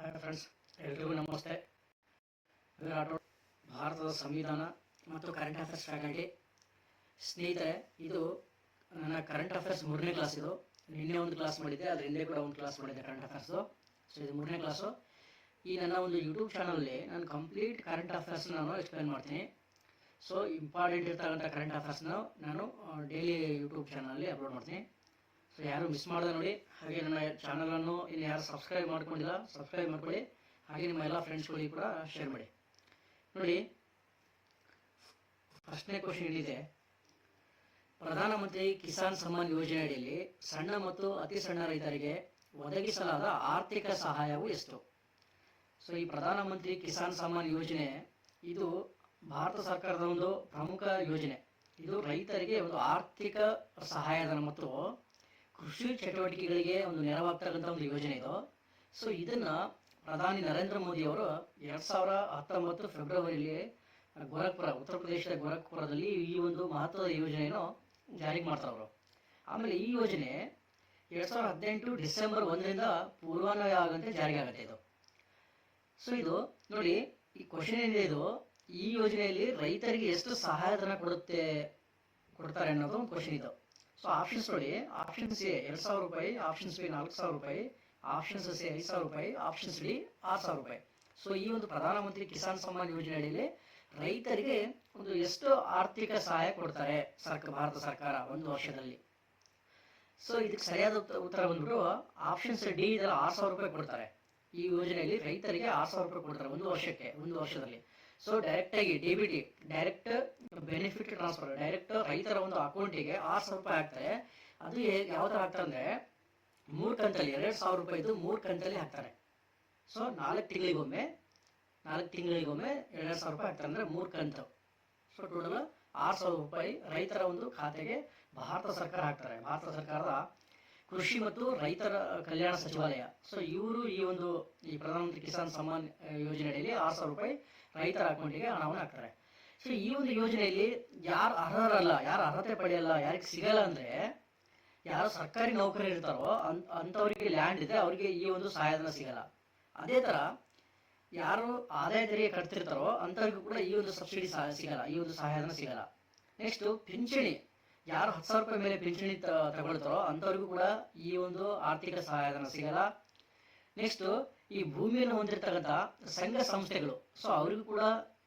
Hi friends ಎಲ್ರಿಗೂ ನಮಸ್ತೆ. ರಾಠೋಡ್ ಭಾರತದ ಸಂವಿಧಾನ ಮತ್ತು ಕರೆಂಟ್ ಅಫೇರ್ಸ್ ಫ್ಯಾಕಲ್ಟಿ. ಸ್ನೇಹಿತರೆ, ಇದು ನನ್ನ ಕರೆಂಟ್ ಅಫೇರ್ಸ್ ಮೂರನೇ ಕ್ಲಾಸ್ ಇದು. ನಿನ್ನೆ ಒಂದು ಕ್ಲಾಸ್ ಮಾಡಿದ್ದೆ ಅದ್ರ ಹಿಂದೆ ಕೂಡ ಒಂದು ಕ್ಲಾಸ್ ಮಾಡಿದ್ದೆ ಕರೆಂಟ್ ಅಫೇರ್ಸು ಸೊ ಇದು ಮೂರನೇ ಕ್ಲಾಸು ಈ ನನ್ನ ಒಂದು ಯೂಟ್ಯೂಬ್ ಚಾನಲಲ್ಲಿ ನಾನು ಕಂಪ್ಲೀಟ್ ಕರೆಂಟ್ ಅಫೇರ್ಸ್ ನಾನು ಎಕ್ಸ್ಪ್ಲೈನ್ ಮಾಡ್ತೀನಿ. ಸೊ ಇಂಪಾರ್ಟೆಂಟ್ ಇರ್ತಕ್ಕಂಥ ಕರೆಂಟ್ ಅಫೇರ್ಸ್ನ ನಾನು ಡೈಲಿ ಯೂಟ್ಯೂಬ್ ಚಾನಲಲ್ಲಿ ಅಪ್ಲೋಡ್ ಮಾಡ್ತೀನಿ. ಸೊ ಯಾರು ಮಿಸ್ ಮಾಡಿದೆ ನೋಡಿ. ಹಾಗೆ ನನ್ನ ಚಾನಲನ್ನು ಇನ್ನು ಯಾರು ಸಬ್ಸ್ಕ್ರೈಬ್ ಮಾಡ್ಕೊಂಡಿಲ್ಲ ಸಬ್ಸ್ಕ್ರೈಬ್ ಮಾಡ್ಕೊಳ್ಳಿ. ಹಾಗೆ ನಿಮ್ಮ ಎಲ್ಲ ಫ್ರೆಂಡ್ಸ್ಗಳಿಗೆ ಕೂಡ ಶೇರ್ ಮಾಡಿ. ನೋಡಿ ಫಸ್ಟ್ನೇ ಕ್ವಶನ್ ಇಲ್ಲಿದೆ ಪ್ರಧಾನಮಂತ್ರಿ ಕಿಸಾನ್ ಸಮ್ಮಾನ್ ಯೋಜನೆ ಅಡಿಯಲ್ಲಿ ಸಣ್ಣ ಮತ್ತು ಅತಿ ಸಣ್ಣ ರೈತರಿಗೆ ಒದಗಿಸಲಾದ ಆರ್ಥಿಕ ಸಹಾಯವು ಎಷ್ಟು? ಸೊ ಈ ಪ್ರಧಾನಮಂತ್ರಿ ಕಿಸಾನ್ ಸಮ್ಮಾನ್ ಯೋಜನೆ ಇದು ಭಾರತ ಸರ್ಕಾರದ ಒಂದು ಪ್ರಮುಖ ಯೋಜನೆ. ಇದು ರೈತರಿಗೆ ಒಂದು ಆರ್ಥಿಕ ಸಹಾಯಧನ ಮತ್ತು ಕೃಷಿ ಚಟುವಟಿಕೆಗಳಿಗೆ ಒಂದು ನೆರವಾಗ್ತಕ್ಕಂಥ ಒಂದು ಯೋಜನೆ ಇದು. ಸೊ ಇದನ್ನ ಪ್ರಧಾನಿ ನರೇಂದ್ರ ಮೋದಿ ಅವರು ಎರಡ್ ಸಾವಿರ ಹತ್ತೊಂಬತ್ತು ಫೆಬ್ರವರಿಲಿ ಗೋರಖ್ಪುರ, ಉತ್ತರ ಪ್ರದೇಶದ ಗೋರಖ್ಪುರದಲ್ಲಿ ಈ ಒಂದು ಮಹತ್ವದ ಯೋಜನೆಯನ್ನು ಜಾರಿಗೆ ಮಾಡ್ತಾರೆ ಅವರು. ಆಮೇಲೆ ಈ ಯೋಜನೆ ಎರಡ್ ಸಾವಿರದ ಹದಿನೆಂಟು ಡಿಸೆಂಬರ್ ಒಂದರಿಂದ ಪೂರ್ವಾನ್ವಯ ಆಗಂತೆ ಜಾರಿಗೆ ಆಗುತ್ತೆ ಇದು. ಸೊ ಇದು ನೋಡಿ, ಈ ಕ್ವಶನ್ ಏನಿದೆ ಇದು? ಈ ಯೋಜನೆಯಲ್ಲಿ ರೈತರಿಗೆ ಎಷ್ಟು ಸಹಾಯಧನ ಕೊಡುತ್ತೆ, ಕೊಡ್ತಾರೆ ಅನ್ನೋದು ಒಂದು ಕ್ವಶನ್ ಇದು. ಸೊ ಆಪ್ಷನ್ಸ್ ನೋಡಿ ಆಪ್ಷನ್ಸ್ ಎ ಎರಡು ಸಾವಿರ ರೂಪಾಯಿ ಆಪ್ಷನ್ಸ್ ಬಿ ನಾಲ್ಕು ಸಾವಿರ ರೂಪಾಯಿ ಆಪ್ಷನ್ಸ್ ಸಿ ಐದು ಸಾವಿರ ರೂಪಾಯಿ ಆಪ್ಷನ್ಸ್ ಡಿ ಆರು ಸಾವಿರ ರೂಪಾಯಿ. ಸೊ ಈ ಒಂದು ಪ್ರಧಾನಮಂತ್ರಿ ಕಿಸಾನ್ ಸಮ್ಮಾನ್ ಯೋಜನೆ ಅಡಿಯಲ್ಲಿ ರೈತರಿಗೆ ಒಂದು ಎಷ್ಟು ಆರ್ಥಿಕ ಸಹಾಯ ಕೊಡ್ತಾರೆ ಸರ್ಕ, ಭಾರತ ಸರ್ಕಾರ ಒಂದು ವರ್ಷದಲ್ಲಿ. ಸೊ ಇದಕ್ಕೆ ಸರಿಯಾದ ಉತ್ತ- ಉತ್ತರ ಬಂದ್ಬಿಟ್ಟು ಆಪ್ಷನ್ಸ್ ಡಿ ಇದೆಲ್ಲ ಆರು ಸಾವಿರ ರೂಪಾಯಿ ಕೊಡ್ತಾರೆ. ಈ ಯೋಜನೆಯಲ್ಲಿ ರೈತರಿಗೆ ಆರು ಸಾವಿರ ರೂಪಾಯಿ ಕೊಡ್ತಾರೆ ಒಂದು ವರ್ಷಕ್ಕೆ, ಒಂದು ವರ್ಷದಲ್ಲಿ. ಸೊ ಡೈರೆಕ್ಟ್ ಆಗಿ D direct benefit transfer direct ರೈತರ ಒಂದು ಅಕೌಂಟಿಗೆ ಆರು ಸಾವಿರ ರೂಪಾಯಿ ಹಾಕ್ತಾರೆ. ಅದು ಯಾವ ಥರ ಹಾಕ್ತಾರೆ ಅಂದರೆ ಮೂರು ಕಂತಲ್ಲಿ ಎರಡು ಸಾವಿರ ರೂಪಾಯಿದು ಮೂರು ಕಂತಲ್ಲಿ ಹಾಕ್ತಾರೆ. ಸೊ ನಾಲ್ಕು ತಿಂಗಳಿಗೊಮ್ಮೆ ನಾಲ್ಕು ತಿಂಗಳಿಗೊಮ್ಮೆ ಎರಡು ಸಾವಿರ ರೂಪಾಯಿ ಹಾಕ್ತಾರೆ ಅಂದರೆ ಮೂರು ಕಂತು. ಸೊ ಟೋಟಲ್ ಆರು ಸಾವಿರ ರೂಪಾಯಿ ರೈತರ ಒಂದು ಖಾತೆಗೆ ಭಾರತ ಸರ್ಕಾರ ಹಾಕ್ತಾರೆ. ಭಾರತ ಸರ್ಕಾರದ ಕೃಷಿ ಮತ್ತು ರೈತರ ಕಲ್ಯಾಣ ಸಚಿವಾಲಯ. ಸೊ ಇವರು ಈ ಒಂದು ಈ ಪ್ರಧಾನಮಂತ್ರಿ ಕಿಸಾನ್ ಸಮ್ಮಾನ್ ಆ, ಯೋಜನೆ ಅಡಿಯಲ್ಲಿ ಆರು ಸಾವಿರ ರೂಪಾಯಿ ರೈತರ ಅಕೌಂಟಿಗೆ ಹಣವನ್ನು ಹಾಕ್ತಾರೆ. ಸೊ ಈ ಒಂದು ಯೋಜನೆಯಲ್ಲಿ ಯಾರು ಅರ್ಹರಲ್ಲ, ಯಾರು ಅರ್ಹತೆ ಪಡೆಯಲ್ಲ, ಯಾರಿಗೆ ಸಿಗಲ್ಲ ಅಂದ್ರೆ ಯಾರು ಸರ್ಕಾರಿ ನೌಕರಿ ಇರ್ತಾರೋ ಅನ್, ಅಂಥವ್ರಿಗೆ ಲ್ಯಾಂಡ್ ಇದೆ, ಅವರಿಗೆ ಈ ಒಂದು ಸಹಾಯಧನ ಸಿಗಲ್ಲ. ಅದೇ ತರ ಯಾರು ಆದಾಯ ತೆರಿಗೆ ಕಟ್ತಿರ್ತಾರೋ ಅಂಥವ್ರಿಗೂ ಕೂಡ ಈ ಒಂದು ಸಬ್ಸಿಡಿ ಸಹ ಸಿಗಲ್ಲ, ಈ ಒಂದು ಸಹಾಯಧನ ಸಿಗಲ್ಲ. ನೆಕ್ಸ್ಟ್ ಪಿಂಚಣಿ, ಯಾರು ಹತ್ತು ಸಾವಿರ ರೂಪಾಯಿ ಮೇಲೆ ಪಿಂಚಣಿ ತಗೊಳ್ತಾರೋ ಅಂಥವ್ರಿಗೂ ಕೂಡ ಈ ಒಂದು ಆರ್ಥಿಕ ಸಹಾಯಧನ ಸಿಗಲ್ಲ. ನೆಕ್ಸ್ಟ್ ಈ ಭೂಮಿಯನ್ನು ಹೊಂದಿರತಕ್ಕಂಥ ಸಂಘ ಸಂಸ್ಥೆಗಳು. ಸೊ ಅವರಿಗೂ ಕೂಡ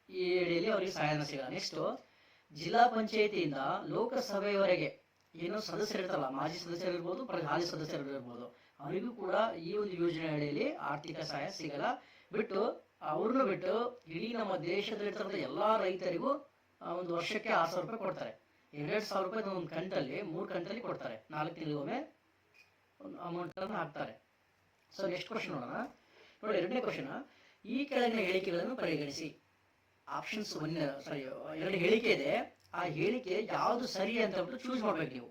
ಈ ಅಡಿಯಲ್ಲಿ ಅವರಿಗೆ ಸಹಾಯ ಸಿಗಲ್ಲ. ನೆಕ್ಸ್ಟ್ ಜಿಲ್ಲಾ ಪಂಚಾಯತಿಯಿಂದ ಲೋಕಸಭೆಯವರೆಗೆ ಏನು ಸದಸ್ಯರು ಇರ್ತಾರಲ್ಲ ಮಾಜಿ ಸದಸ್ಯರು ಪ್ರ- ಹಾಲಿ ಸದಸ್ಯರು ಇರ್ಬೋದು ಅವರಿಗೂ ಕೂಡ ಈ ಒಂದು ಯೋಜನೆ ಅಡಿಯಲ್ಲಿ ಆರ್ಥಿಕ ಸಹಾಯ ಸಿಗಲ್ಲ. ಬಿಟ್ಟು, ಅವ್ರನ್ನ ಬಿಟ್ಟು ಇಡೀ ನಮ್ಮ ದೇಶದಲ್ಲಿರ್ತಕ್ಕಂಥ ಎಲ್ಲಾ ರೈತರಿಗೂ ಒಂದು ವರ್ಷಕ್ಕೆ ಆರು ಸಾವಿರ ರೂಪಾಯಿ ಕೊಡ್ತಾರೆ. ಎರಡು ಸಾವಿರ ರೂಪಾಯಿ ಒಂದು ಕಂತಲ್ಲಿ, ಮೂರು ಕಂತಲ್ಲಿ ಕೊಡ್ತಾರೆ. ನಾಲ್ಕು ತಿಂಗಳಿಗೊಮ್ಮೆ ಒಂದು ಅಮೌಂಟ್ ಅನ್ನು ಹಾಕ್ತಾರೆ. ಸೊ ನೆಕ್ಸ್ಟ್ ಕ್ವಶನ್ ನೋಡೋಣ. ನೋಡಿ ಎರಡನೇ ಕ್ವಶನ್ ಈ ಕೆಳಗಿನ ಹೇಳಿಕೆಗಳನ್ನು ಪರಿಗಣಿಸಿ. ಆಪ್ಷನ್ಸ್ ಒನ್ ಸಾರಿ ಎರಡು ಹೇಳಿಕೆ ಇದೆ. ಆ ಹೇಳಿಕೆ ಯಾವುದು ಸರಿ ಅಂತ ಹೇಳ್ಬಿಟ್ಟು ಚೂಸ್ ಮಾಡ್ಬೇಕು ನೀವು.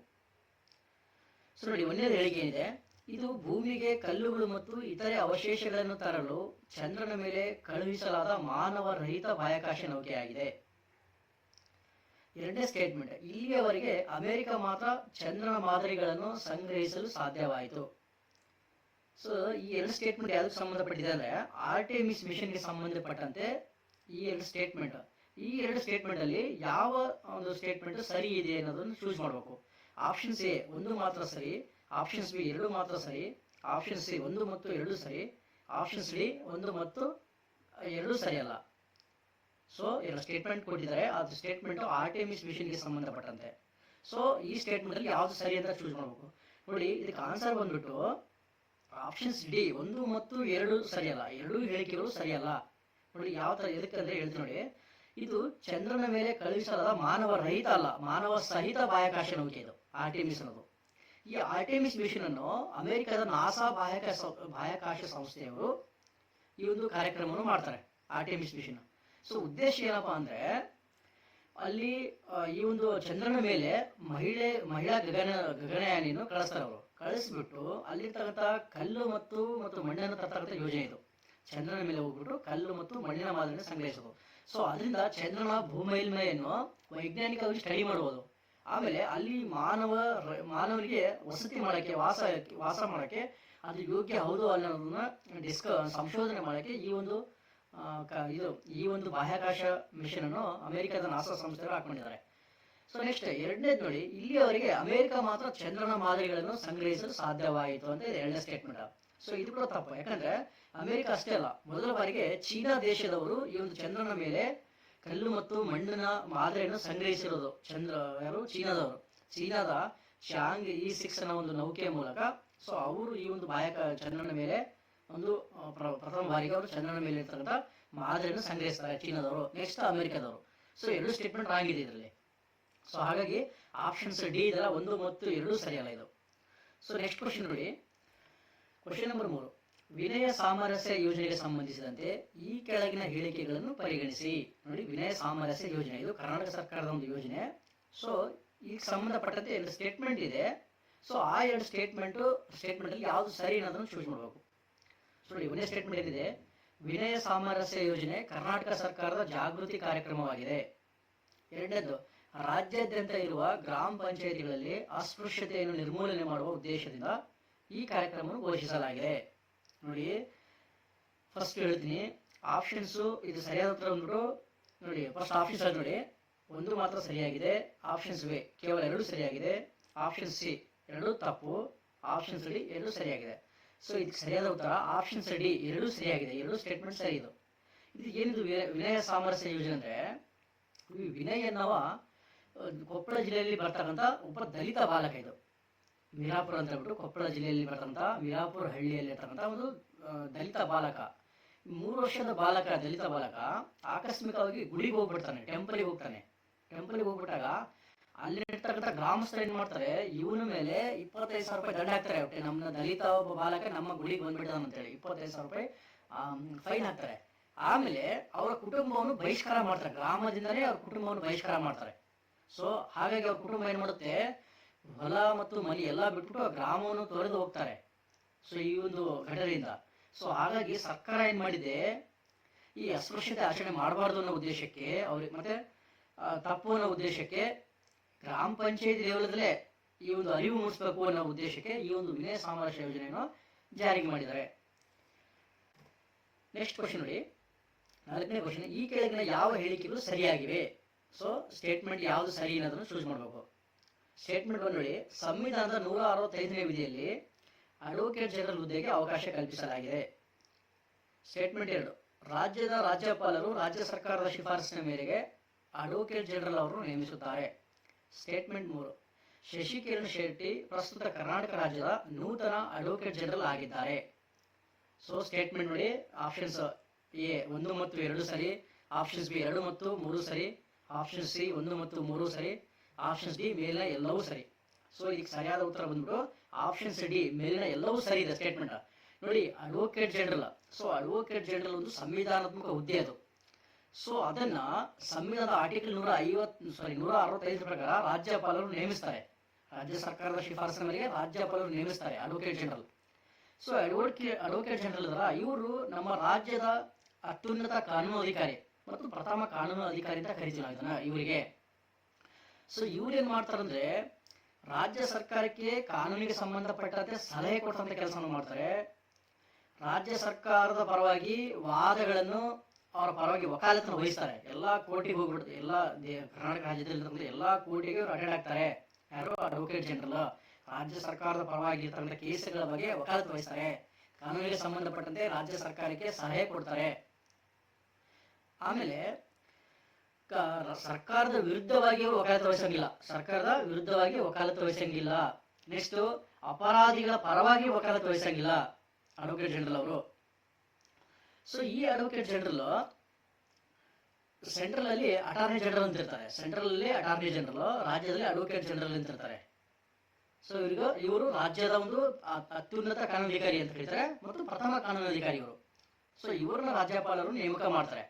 ಸೊ ನೋಡಿ, ಒಂದನೇದು ಹೇಳಿಕೆ ಏನಿದೆ? ಇದು ಭೂಮಿಗೆ ಕಲ್ಲುಗಳು ಮತ್ತು ಇತರೆ ಅವಶೇಷಗಳನ್ನು ತರಲು ಚಂದ್ರನ ಮೇಲೆ ಕಳುಹಿಸಲಾದ ಮಾನವ ರಹಿತ ಬಾಹ್ಯಾಕಾಶ ನೌಕೆಯಾಗಿದೆ ಎರಡನೇ ಸ್ಟೇಟ್ಮೆಂಟ್ ಇಲ್ಲಿಯವರೆಗೆ ಅಮೆರಿಕ ಮಾತ್ರ ಚಂದ್ರನ ಮಾದರಿಗಳನ್ನು ಸಂಗ್ರಹಿಸಲು ಸಾಧ್ಯವಾಯಿತು. ಸೊ ಈ ಎರಡು ಸ್ಟೇಟ್ಮೆಂಟ್ ಯಾವ್ದಕ್ಕೆ ಸಂಬಂಧಪಟ್ಟಿದೆ ಅಂದ್ರೆ ಮಿಷನ್ ಮಿಷನ್ಗೆ ಸಂಬಂಧಪಟ್ಟಂತೆ ಈ ಎರಡು ಸ್ಟೇಟ್ಮೆಂಟ್ ಈ ಎರಡು ಸ್ಟೇಟ್ಮೆಂಟ್ ಅಲ್ಲಿ ಯಾವ ಒಂದು ಸ್ಟೇಟ್ಮೆಂಟ್ ಸರಿ ಇದೆ ಅನ್ನೋದನ್ನು ಚೂಸ್ ಮಾಡಬೇಕು. ಆಪ್ಷನ್ಸ್ ಎ ಒಂದು ಮಾತ್ರ ಸರಿ. ಆಪ್ಷನ್ಸ್ ಬಿ ಎರಡು ಮಾತ್ರ ಸರಿ. ಆಪ್ಷನ್ ಸಿ ಒಂದು ಮತ್ತು ಎರಡು ಸರಿ. ಆಪ್ಷನ್ಸ್ ಡಿ ಒಂದು ಮತ್ತು ಎರಡು ಸರಿ ಅಲ್ಲ. ಸೊ ಎರಡು ಸ್ಟೇಟ್ಮೆಂಟ್ ಕೊಟ್ಟಿದ್ದಾರೆ. ಅದು ಸ್ಟೇಟ್ಮೆಂಟ್ ಆರ್ಟೆಮಿಸ್ ಮಿಷನ್ಗೆ ಸಂಬಂಧಪಟ್ಟಂತೆ. ಸೊ ಈ ಸ್ಟೇಟ್ಮೆಂಟ್ ಅಲ್ಲಿ ಯಾವ್ದು ಸರಿ ಅಂತ ಚೂಸ್ ಮಾಡಬೇಕು. ನೋಡಿ, ಇದಕ್ಕೆ ಆನ್ಸರ್ ಬಂದ್ಬಿಟ್ಟು ಆಪ್ಷನ್ಸ್ ಡಿ ಒಂದು ಮತ್ತು ಎರಡು ಸರಿಯಲ್ಲ. ಎರಡೂ ಹೇಳಿಕೆಗಳು ಸರಿಯಲ್ಲ. ನೋಡಿ, ಯಾವ ತರ ಎದಕ್ಕಂದ್ರೆ ಹೇಳ್ತೀನಿ ನೋಡಿ. ಇದು ಚಂದ್ರನ ಮೇಲೆ ಕಳುಹಿಸಲಾದ ಮಾನವ ರಹಿತ ಅಲ್ಲ. ಮಾನವ ಸಹಿತ ಬಾಹ್ಯಾಕಾಶ ನೌಕೆ ಇದು ಆರ್ಟಿಮಿಸ್ ಅನ್ನೋದು. ಈ ಆರ್ಟಿಮಿಸ್ ಮಿಷನ್ ಅನ್ನು ಅಮೆರಿಕದ ನಾಸಾ ಬಾಹ್ಯಾಕಾಶ ಬಾಹ್ಯಾಕಾಶ ಸಂಸ್ಥೆಯವರು ಈ ಒಂದು ಕಾರ್ಯಕ್ರಮವನ್ನು ಮಾಡ್ತಾರೆ ಆರ್ಟಿಮಿಸ್ ಮಿಷನ್ ಸೊ ಉದ್ದೇಶ ಏನಪ್ಪಾ ಅಂದ್ರೆ, ಅಲ್ಲಿ ಈ ಒಂದು ಚಂದ್ರನ ಮೇಲೆ ಮಹಿಳೆ, ಮಹಿಳಾ ಗಗನ, ಗಗನಯಾನಿಯನ್ನು ಕಳಿಸ್ತಾರೆ ಅವರು. ಕಳಿಸ್ಬಿಟ್ಟು ಅಲ್ಲಿರ್ತಕ್ಕಂಥ ಕಲ್ಲು ಮತ್ತು ಮತ್ತು ಮಣ್ಣನ್ನು ತರ್ತಕ್ಕಂಥ ಯೋಜನೆ ಇದು. ಚಂದ್ರನ ಮೇಲೆ ಹೋಗ್ಬಿಟ್ಟು ಕಲ್ಲು ಮತ್ತು ಮಣ್ಣಿನ ಮಾದರಿಯನ್ನು ಸಂಗ್ರಹಿಸೋದು. ಸೊ ಅದರಿಂದ ಚಂದ್ರನ ಭೂಮೇಲ್ಮೈಯನ್ನು ವೈಜ್ಞಾನಿಕವಾಗಿ ಸ್ಟಡಿ ಮಾಡುವುದು ಆಮೇಲೆ ಅಲ್ಲಿ ಮಾನವ ಮಾನವರಿಗೆ ವಸತಿ ಮಾಡಕ್ಕೆ ವಾಸ ವಾಸ ಮಾಡಕ್ಕೆ ಅದು ಯೋಗ್ಯ ಹೌದು ಅನ್ನೋದನ್ನ ಡಿಸ್ಕ ಸಂಶೋಧನೆ ಮಾಡೋಕ್ಕೆ ಈ ಒಂದು ಇದು, ಈ ಒಂದು ಬಾಹ್ಯಾಕಾಶ ಮಿಷನ್ ಅನ್ನು ಅಮೆರಿಕದ ನಾಸಾ ಸಂಸ್ಥೆಗಳು ಹಾಕೊಂಡಿದ್ದಾರೆ ಸೊ ನೆಕ್ಸ್ಟ್ ಎರಡನೇದು ನೋಡಿ ಇಲ್ಲಿಯವರೆಗೆ ಅಮೆರಿಕ ಮಾತ್ರ ಚಂದ್ರನ ಮಾದರಿಗಳನ್ನು ಸಂಗ್ರಹಿಸಲು ಸಾಧ್ಯವಾಯಿತು ಅಂತ ಇದೆ ಎರಡನೇ ಸ್ಟೇಟ್ಮೆಂಟ್ ಸೊ ಇದು ಕೂಡ ತಪ್ಪು. ಯಾಕಂದ್ರೆ ಅಮೆರಿಕ ಅಷ್ಟೇ ಅಲ್ಲ, ಮೊದಲ ಬಾರಿಗೆ ಚೀನಾ ದೇಶದವರು ಈ ಒಂದು ಚಂದ್ರನ ಮೇಲೆ ಕಲ್ಲು ಮತ್ತು ಮಣ್ಣಿನ ಮಾದರಿಯನ್ನು ಸಂಗ್ರಹಿಸಿರೋದು. ಚಂದ್ರ ಯಾರು? ಚೀನಾದವರು. ಚೀನಾದ ಶಾಂಗ್ ಇ ಸಿಕ್ಸ್ನ ಒಂದು ನೌಕೆಯ ಮೂಲಕ. ಸೊ ಅವರು ಈ ಒಂದು ಬಾಯಕ ಚಂದ್ರನ ಮೇಲೆ ಒಂದು ಪ್ರ- ಪ್ರಥಮ ಬಾರಿಗೆ ಅವರು ಚಂದ್ರನ ಮೇಲೆ ಇರ್ತಕ್ಕಂಥ ಮಾದರಿಯನ್ನು ಸಂಗ್ರಹಿಸ್ತಾರೆ ಚೀನಾದವರು ನೆಕ್ಸ್ಟ್ ಅಮೆರಿಕದವರು. ಸೊ ಎರಡು ಸ್ಟೇಟ್ಮೆಂಟ್ ಆಗಿದೆ ಇದೆ ಇದರಲ್ಲಿ. ಸೊ ಹಾಗಾಗಿ ಆಪ್ಷನ್ಸ್ ಡಿ ಇದೆಲ್ಲ ಒಂದು ಮತ್ತು ಎರಡು ಸರಿಯಲ್ಲ ಇದು. ಸೊ ನೆಕ್ಸ್ಟ್ ಕ್ವಶನ್ ನೋಡಿ. ಕ್ವಶನ್ ನಂಬರ್ ಮೂರು. ವಿನಯ ಸಾಮರಸ್ಯ ಯೋಜನೆಗೆ ಸಂಬಂಧಿಸಿದಂತೆ ಈ ಕೆಳಗಿನ ಹೇಳಿಕೆಗಳನ್ನು ಪರಿಗಣಿಸಿ. ನೋಡಿ, ವಿನಯ ಸಾಮರಸ್ಯ ಯೋಜನೆ. ಇದು ಕರ್ನಾಟಕ ಸರ್ಕಾರದ ಒಂದು ಯೋಜನೆ. ಸೊ ಈಗ ಸಂಬಂಧಪಟ್ಟಂತೆ ಎರಡು ಸ್ಟೇಟ್ಮೆಂಟ್ ಇದೆ. ಸೊ ಆ ಎರಡು ಸ್ಟೇಟ್ಮೆಂಟ್ ಸ್ಟೇಟ್ಮೆಂಟ್ ಅಲ್ಲಿ ಯಾವ್ದು ಸರಿ ಅನ್ನೋದನ್ನು ಚೂಸ್ ಮಾಡಬೇಕು. ಸೊ ನೋಡಿ, ಒಂದೇ ಸ್ಟೇಟ್ಮೆಂಟ್ ಏನಿದೆ ವಿನಯ ಸಾಮರಸ್ಯ ಯೋಜನೆ ಕರ್ನಾಟಕ ಸರ್ಕಾರದ ಜಾಗೃತಿ ಕಾರ್ಯಕ್ರಮವಾಗಿದೆ. ಎರಡನೇದು ರಾಜ್ಯಾದ್ಯಂತ ಇರುವ ಗ್ರಾಮ ಪಂಚಾಯಿತಿಗಳಲ್ಲಿ ಅಸ್ಪೃಶ್ಯತೆಯನ್ನು ನಿರ್ಮೂಲನೆ ಮಾಡುವ ಉದ್ದೇಶದಿಂದ ಈ ಕಾರ್ಯಕ್ರಮವನ್ನು ಘೋಷಿಸಲಾಗಿದೆ. ನೋಡಿ ಫಸ್ಟ್ ಹೇಳ್ತೀನಿ. ಆಪ್ಷನ್ಸು ಇದು ಸರಿಯಾದ ಉತ್ತರ ಬಂದ್ಬಿಟ್ಟು, ನೋಡಿ ಫಸ್ಟ್ ಆಪ್ಷನ್ಸ್ ನೋಡಿ. ಒಂದು ಮಾತ್ರ ಸರಿಯಾಗಿದೆ. ಆಪ್ಷನ್ಸ್ ಬಿ, ಕೇವಲ ಎರಡು ಸರಿಯಾಗಿದೆ. ಆಪ್ಷನ್ ಸಿ, ಎರಡು ತಪ್ಪು. ಆಪ್ಷನ್ಸ್ ಡಿ, ಎರಡು ಸರಿಯಾಗಿದೆ. ಸೊ ಇದಕ್ಕೆ ಸರಿಯಾದ ಉತ್ತರ ಆಪ್ಷನ್ಸ್ ಡಿ, ಎರಡು ಸರಿಯಾಗಿದೆ. ಎರಡು ಸ್ಟೇಟ್ಮೆಂಟ್ ಸರಿ ಇದು. ಇದು ಏನಿದು ವಿನಯ ಸಾಮರಸ್ಯ ಯೋಜನೆ ಅಂದ್ರೆ, ಈ ವಿನಯನವ ಕೊಪ್ಪಳ ಜಿಲ್ಲೆಯಲ್ಲಿ ಬರ್ತಕ್ಕಂಥ ಒಬ್ಬ ದಲಿತ ಬಾಲಕ ಇದು. ಮೀರಾಪುರ ಅಂತ ಹೇಳ್ಬಿಟ್ಟು ಕೊಪ್ಪಳ ಜಿಲ್ಲೆಯಲ್ಲಿ ಬರ್ತಕ್ಕಂಥ ಮೀರಾಪುರ ಹಳ್ಳಿಯಲ್ಲಿ ಇರ್ತಕ್ಕಂಥ ಒಂದು ದಲಿತ ಬಾಲಕ. ಮೂರು ವರ್ಷದ ಬಾಲಕ, ದಲಿತ ಬಾಲಕ, ಆಕಸ್ಮಿಕವಾಗಿ ಗುಡಿಗೆ ಹೋಗ್ಬಿಡ್ತಾನೆ ಟೆಂಪಲ್ಗೆ ಹೋಗ್ತಾನೆ. ಟೆಂಪಲ್ಗೆ ಹೋಗ್ಬಿಟ್ಟಾಗ ಅಲ್ಲಿ ಇರ್ತಕ್ಕಂಥ ಗ್ರಾಮಸ್ಥರು ಏನ್ ಮಾಡ್ತಾರೆ, ಇವನ ಮೇಲೆ ಇಪ್ಪತ್ತೈದು ಸಾವಿರ ರೂಪಾಯಿ ದಂಡ ಹಾಕ್ತಾರೆ. ಒಟ್ಟೆ ನಮ್ಮ ದಲಿತ ಒಬ್ಬ ಬಾಲಕ ನಮ್ಮ ಗುಡಿಗೆ ಬಂದ್ಬಿಡ್ತಾನ ಅಂತೇಳಿ ಇಪ್ಪತ್ತೈದು ಸಾವಿರ ರೂಪಾಯಿ ಫೈನ್ ಹಾಕ್ತಾರೆ. ಆಮೇಲೆ ಅವರ ಕುಟುಂಬವನ್ನು ಬಹಿಷ್ಕಾರ ಮಾಡ್ತಾರೆ. ಗ್ರಾಮದಿಂದಲೇ ಅವ್ರ ಕುಟುಂಬವನ್ನು ಬಹಿಷ್ಕಾರ ಮಾಡ್ತಾರೆ. ಸೊ ಹಾಗಾಗಿ ಅವ್ರ ಕುಟುಂಬ ಏನು ಮಾಡುತ್ತೆ? ಹೊಲ ಮತ್ತು ಮನೆ ಎಲ್ಲ ಬಿಟ್ಬಿಟ್ಟು ಆ ಗ್ರಾಮವನ್ನು ತೊರೆದು ಹೋಗ್ತಾರೆ. ಸೊ ಈ ಒಂದು ಘಟನೆಯಿಂದ. ಸೊ ಹಾಗಾಗಿ ಸರ್ಕಾರ ಏನು ಮಾಡಿದೆ? ಈ ಅಸ್ಪೃಶ್ಯತೆ ಆಚರಣೆ ಮಾಡಬಾರ್ದು ಅನ್ನೋ ಉದ್ದೇಶಕ್ಕೆ ಅವ್ರಿಗೆ ಮತ್ತೆ ತಪ್ಪು ಅನ್ನೋ ಉದ್ದೇಶಕ್ಕೆ ಗ್ರಾಮ ಪಂಚಾಯತಿ ಲೆವೆಲ್ದಲ್ಲೇ ಈ ಒಂದು ಅರಿವು ಮೂಡಿಸಬೇಕು ಅನ್ನೋ ಉದ್ದೇಶಕ್ಕೆ ಈ ಒಂದು ವಿನಯ ಸಾಮರಸ್ಯ ಯೋಜನೆಯನ್ನು ಜಾರಿಗೆ ಮಾಡಿದ್ದಾರೆ. ನೆಕ್ಸ್ಟ್ ಕ್ವಶನ್ ನೋಡಿ. ನಾಲ್ಕನೇ ಕ್ವಶನ್ ಈ ಕೆಳಗಿನ ಯಾವ ಹೇಳಿಕೆಗಳು ಸರಿಯಾಗಿವೆ? ಸೊ ಸ್ಟೇಟ್ಮೆಂಟ್ ಯಾವುದು ಸರಿ ಅನ್ನೋದನ್ನು ಚೂಸ್ ಮಾಡಬೇಕು. ಸ್ಟೇಟ್ಮೆಂಟ್ ನೋಡಿ, ಸಂವಿಧಾನದ ನೂರ ಅರವತ್ತೈದನೇ ವಿಧಿಯಲ್ಲಿ ಅಡ್ವೊಕೇಟ್ ಜನರಲ್ ಹುದ್ದೆಗೆ ಅವಕಾಶ ಕಲ್ಪಿಸಲಾಗಿದೆ. ಸ್ಟೇಟ್ಮೆಂಟ್ ಎರಡು, ರಾಜ್ಯದ ರಾಜ್ಯಪಾಲರು ರಾಜ್ಯ ಸರ್ಕಾರದ ಶಿಫಾರಸಿನ ಮೇರೆಗೆ ಅಡ್ವೊಕೇಟ್ ಜನರಲ್ ಅವರು ನೇಮಿಸುತ್ತಾರೆ. ಸ್ಟೇಟ್ಮೆಂಟ್ ಮೂರು, ಶಶಿಕಿರಣ್ ಶೆಟ್ಟಿ ಪ್ರಸ್ತುತ ಕರ್ನಾಟಕ ರಾಜ್ಯದ ನೂತನ ಅಡ್ವೊಕೇಟ್ ಜನರಲ್ ಆಗಿದ್ದಾರೆ. ಸೊ ಸ್ಟೇಟ್ಮೆಂಟ್ ನೋಡಿ ಆಪ್ಷನ್ಸ್ ಎ ಒಂದು ಮತ್ತು ಎರಡು ಸರಿ ಆಪ್ಷನ್ಸ್ ಬಿ ಎರಡು ಮತ್ತು ಮೂರು ಸರಿ ಆಪ್ಷನ್ ಸಿ ಒಂದು ಮತ್ತು ಮೂರು ಸರಿ. ಆಪ್ಷನ್ಸ್ ಡಿ ಮೇಲಿನ ಎಲ್ಲವೂ ಸರಿ. ಸೊ ಇದಕ್ಕೆ ಸರಿಯಾದ ಉತ್ತರ ಬಂದ್ಬಿಟ್ಟು ಆಪ್ಷನ್ಸ್ ಡಿ ಮೇಲಿನ ಎಲ್ಲವೂ ಸರಿ ಇದೆ ಸ್ಟೇಟ್ಮೆಂಟ್ ನೋಡಿ advocate general so advocate general ಒಂದು ಸಂವಿಧಾನಾತ್ಮಕ ಹುದ್ದೆ ಅದು. ಸೊ ಅದನ್ನ ಸಂವಿಧಾನದ ಆರ್ಟಿಕಲ್ ನೂರ ಐವತ್ತು ಸಾರಿ ನೂರ ಅರವತ್ತೈದರ ಪ್ರಕಾರ ರಾಜ್ಯಪಾಲರು ನೇಮಿಸ್ತಾರೆ. ರಾಜ್ಯ ಸರ್ಕಾರದ ಶಿಫಾರಸಿನ ಮೇಲೆ ರಾಜ್ಯಪಾಲರು ನೇಮಿಸ್ತಾರೆ advocate general so advocate advocate general ಅದರ ಇವರು ನಮ್ಮ ರಾಜ್ಯದ ಅತ್ಯುನ್ನತ ಕಾನೂನು ಅಧಿಕಾರಿ. ಮತ್ತು ಪ್ರಥಮ ಕಾನೂನು ಅಧಿಕಾರಿ ಅಂತ ಕರಿತೀವಿ ನಾವು ಇದನ್ನ ಇವರಿಗೆ. ಸೊ ಇವ್ರು ಏನ್ ಮಾಡ್ತಾರಂದ್ರೆ, ರಾಜ್ಯ ಸರ್ಕಾರಕ್ಕೆ ಕಾನೂನಿಗೆ ಸಂಬಂಧಪಟ್ಟಂತೆ ಸಲಹೆ ಕೊಟ್ಟಂತ ಕೆಲಸವನ್ನು ಮಾಡ್ತಾರೆ. ರಾಜ್ಯ ಸರ್ಕಾರದ ಪರವಾಗಿ ವಾದಗಳನ್ನು ಅವರ ಪರವಾಗಿ ವಕಾಲತ್ನ ವಹಿಸ್ತಾರೆ. ಎಲ್ಲಾ ಕೋರ್ಟಿಗೆ ಹೋಗ್ಬಿಡ್ತಾರೆ ಎಲ್ಲಾ ಕರ್ನಾಟಕ ರಾಜ್ಯದಲ್ಲಿ ಎಲ್ಲಾ ಕೋರ್ಟಿಗೆ ಇವರು ಅಟೆಂಡ್ ಆಗ್ತಾರೆ ಯಾರು? ಅಡ್ವೊಕೇಟ್ ಜನರಲ್ ರಾಜ್ಯ ಸರ್ಕಾರದ ಪರವಾಗಿ ಇರ್ತಕ್ಕಂಥ ಕೇಸುಗಳ ಬಗ್ಗೆ ವಕಾಲತ್ತು ವಹಿಸ್ತಾರೆ. ಕಾನೂನಿಗೆ ಸಂಬಂಧಪಟ್ಟಂತೆ ರಾಜ್ಯ ಸರ್ಕಾರಕ್ಕೆ ಸಲಹೆ ಕೊಡ್ತಾರೆ. ಆಮೇಲೆ ಸರ್ಕಾರದ ವಿರುದ್ಧವಾಗಿ ವಕಾಲತ್ತು ವಹಿಸಂಗಿಲ್ಲ ಸರ್ಕಾರದ ವಿರುದ್ಧವಾಗಿ ವಕಾಲತ್ತು ವಹಿಸಂಗಿಲ್ಲ ನೆಕ್ಸ್ಟ್ ಅಪರಾಧಿಗಳ ಪರವಾಗಿ ವಕಾಲತ್ತು ವಹಿಸಂಗಿಲ್ಲ ಅಡ್ವೊಕೇಟ್ ಜನರಲ್ ಅವರು. ಸೊ ಈ ಅಡ್ವೊಕೇಟ್ ಜನರಲ್ ಸೆಂಟ್ರಲ್ ಅಲ್ಲಿ ಅಟಾರ್ನಿ ಜನರಲ್ ಅಂತ ಇರ್ತಾರೆ. ಸೆಂಟ್ರಲ್ ಅಲ್ಲಿ ಅಟಾರ್ನಿ ಜನರಲ್ ರಾಜ್ಯದಲ್ಲಿ ಅಡ್ವೊಕೇಟ್ ಜನರಲ್ ಅಂತ ಇರ್ತಾರೆ. ಸೊ ಇವ್ರಿಗೂ, ಇವರು ರಾಜ್ಯದ ಒಂದು ಅತ್ಯುನ್ನತ ಕಾನೂನು ಅಧಿಕಾರಿ ಅಂತ ಹೇಳ್ತಾರೆ ಮತ್ತು ಪ್ರಥಮ ಕಾನೂನಾಧಿಕಾರಿ ಇವರು. ಸೊ ಇವರನ್ನ ರಾಜ್ಯಪಾಲರು ನೇಮಕ ಮಾಡ್ತಾರೆ.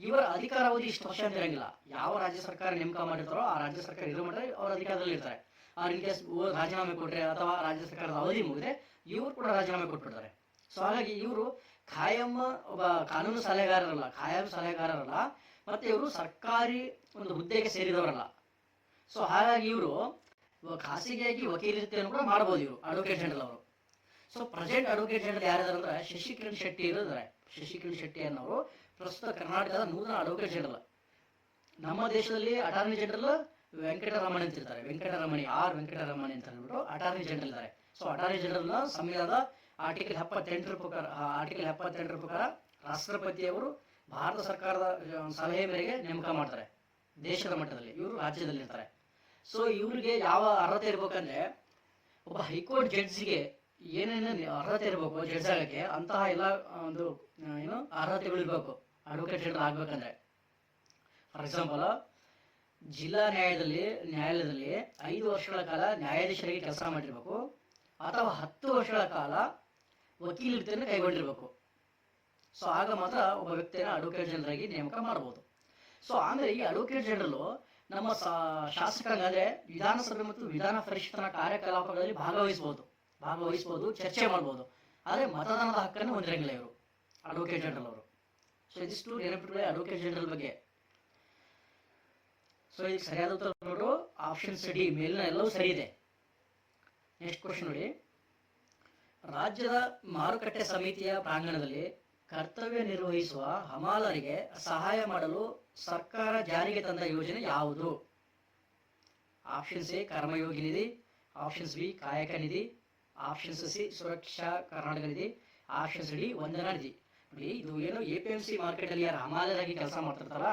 ಇವರ ಅಧಿಕಾರಾವಧಿ ಇಷ್ಟು ವರ್ಷ ಅಂತ ಇರಂಗಿಲ್ಲ. ಯಾವ ರಾಜ್ಯ ಸರ್ಕಾರ ನೇಮಕ ಮಾಡಿರ್ತಾರೋ ಆ ರಾಜ್ಯ ಸರ್ಕಾರ ಇರೋ ಮಟ್ಟ ಅವ್ರ ಅಧಿಕಾರದಲ್ಲಿ ಇರ್ತಾರೆ. ಅವ್ರ ಇನ್ ಕೇಸ್ ರಾಜೀನಾಮೆ ಕೊಟ್ರೆ ಅಥವಾ ರಾಜ್ಯ ಸರ್ಕಾರದ ಅವಧಿ ಮುಗಿದ್ರೆ ಇವರು ಕೂಡ ರಾಜೀನಾಮೆ ಕೊಟ್ಬಿಡ್ತಾರೆ. ಸೊ ಹಾಗಾಗಿ ಇವರು ಖಾಯಂ ಒಬ್ಬ ಕಾನೂನು ಸಲಹೆಗಾರರಲ್ಲ, ಖಾಯಂ ಸಲಹೆಗಾರರಲ್ಲ, ಮತ್ತೆ ಇವರು ಸರ್ಕಾರಿ ಒಂದು ಹುದ್ದೆಗೆ ಸೇರಿದವರಲ್ಲ. ಸೊ ಹಾಗಾಗಿ ಇವರು ಖಾಸಗಿಯಾಗಿ ವಕೀಲತೆಯನ್ನು ಕೂಡ ಮಾಡಬಹುದು ಇವರು ಅಡ್ವೊಕೇಟ್ ಜನರಲ್ ಅವರು. ಸೊ ಪ್ರೆಸೆಂಟ್ ಅಡ್ವೊಕೇಟ್ ಜನರಲ್ ಯಾರಿದ್ದಾರೆ ಅಂದ್ರೆ ಶಶಿಕಿರಣ್ ಶೆಟ್ಟಿ ಇರೋದ್ರೆ ಶಶಿಕಿರಣ್ ಶೆಟ್ಟಿ ಅನ್ನೋರು ಪ್ರಸ್ತುತ ಕರ್ನಾಟಕದ ನೂತನ ಅಡ್ವೊಕೇಟ್ ಜನರಲ್ ನಮ್ಮ ದೇಶದಲ್ಲಿ ಅಟಾರ್ನಿ ಜನರಲ್ ವೆಂಕಟರಮಣಿ ಅಂತ ಇರ್ತಾರೆ ವೆಂಕಟರಮಣಿ, ಆರ್ ವೆಂಕಟರಮಣಿ ಅಂತ ಹೇಳ್ಬಿಟ್ಟು ಅಟಾರ್ನಿ ಜನರಲ್ ಇದ್ದಾರೆ. ಸೊ ಅಟಾರ್ನಿ ಜನರಲ್ ಸಂವಿಧಾನದ ಆರ್ಟಿಕಲ್ ಎಪ್ಪತ್ತೆಂಟರ ಪ್ರಕಾರ ಆರ್ಟಿಕಲ್ ಎಪ್ಪತ್ತೆಂಟರ ಪ್ರಕಾರ ರಾಷ್ಟ್ರಪತಿಯವರು ಭಾರತ ಸರ್ಕಾರದ ಸಲಹೆ ಮೇರೆಗೆ ನೇಮಕ ಮಾಡ್ತಾರೆ. ದೇಶದ ಮಟ್ಟದಲ್ಲಿ, ಇವರು ರಾಜ್ಯದಲ್ಲಿ ಇರ್ತಾರೆ. ಸೊ ಇವರಿಗೆ ಯಾವ ಅರ್ಹತೆ ಇರ್ಬೇಕಂದ್ರೆ, ಒಬ್ಬ ಹೈಕೋರ್ಟ್ ಜಡ್ಜ್ಗೆ ಏನೇನು ಅರ್ಹತೆ ಇರಬೇಕು, ಜಡ್ಜ್ ಆಗಕ್ಕೆ ಅಂತಹ ಎಲ್ಲ ಒಂದು ಏನು ಅರ್ಹತೆಗಳು ಇರಬೇಕು ಅಡ್ವೊಕೇಟ್ ಜನರಲ್ ಆಗ್ಬೇಕಂದ್ರೆ ಫಾರ್ ಎಕ್ಸಾಂಪಲ್ ಜಿಲ್ಲಾ ನ್ಯಾಯದಲ್ಲಿ ನ್ಯಾಯಾಲಯದಲ್ಲಿ ಐದು ವರ್ಷಗಳ ಕಾಲ ನ್ಯಾಯಾಧೀಶರಿಗೆ ಕೆಲಸ ಮಾಡಿರ್ಬೇಕು, ಅಥವಾ ಹತ್ತು ವರ್ಷಗಳ ಕಾಲ ವಕೀಲ ವೃತ್ತಿಯನ್ನು ಕೈಗೊಂಡಿರ್ಬೇಕು. ಸೊ ಆಗ ಮಾತ್ರ ಒಬ್ಬ ವ್ಯಕ್ತಿಯನ್ನು ಅಡ್ವೊಕೇಟ್ ಜನರಲ್ ಆಗಿ ನೇಮಕ ಮಾಡಬಹುದು ಸೊ ಆಮೇಲೆ ಈ ಅಡ್ವೊಕೇಟ್ ಜನರಲ್ ನಮ್ಮ ಶಾಸಕರಂಗಾದ್ರೆ ವಿಧಾನಸಭೆ ಮತ್ತು ವಿಧಾನ ಪರಿಷತ್ನ ಕಾರ್ಯಕಲಾಪಗಳಲ್ಲಿ ಭಾಗವಹಿಸಬಹುದು ಭಾಗವಹಿಸಬಹುದು ಚರ್ಚೆ ಮಾಡಬಹುದು ಆದರೆ ಮತದಾನದ ಹಕ್ಕನ್ನು ಹೊಂದಿರಂಗಿಲ್ಲ ಇವರು ಅಡ್ವೊಕೇಟ್ ಜನರಲ್ ಅವರು. ಸೊ ಇದಿಷ್ಟು ನೆನಪಿಟ್ಕೊಳ್ಳಿ ಅಡ್ವೊಕೇಟ್ ಜನರಲ್ ಬಗ್ಗೆ. ಸೊ ಈಗ ಸರಿಯಾದ ಉತ್ತರ ನೋಡು. ಆಪ್ಷನ್ ಡಿ ಮೇಲಿನ ಎಲ್ಲವೂ ಸರಿ ಇದೆ. ನೆಕ್ಸ್ಟ್ ಕ್ವಶನ್ ನೋಡಿ. ರಾಜ್ಯದ ಮಾರುಕಟ್ಟೆ ಸಮಿತಿಯ ಪ್ರಾಂಗಣದಲ್ಲಿ ಕರ್ತವ್ಯ ನಿರ್ವಹಿಸುವ ಹಮಾಲರಿಗೆ ಸಹಾಯ ಮಾಡಲು ಸರ್ಕಾರ ಜಾರಿಗೆ ತಂದ ಯೋಜನೆ ಯಾವುದು? Options A Karmayogi Nidhi. Options B ಕಾಯಕ ನಿಧಿ. ಆಪ್ಷನ್ಸ್ ಸಿ ಸುರಕ್ಷಾ ಕರ್ನಾಟಕ ನಿಧಿ. ಆಪ್ಷನ್ಸ್ ಡಿ ವಂದನಾ ನಿಧಿ. ನೋಡಿ ಇದು ಏನು A P M C market ಅಲ್ಲಿ ಯಾರು ಹಮಾಲರಾಗಿ ಕೆಲಸ ಮಾಡ್ತಿರ್ತಾರ?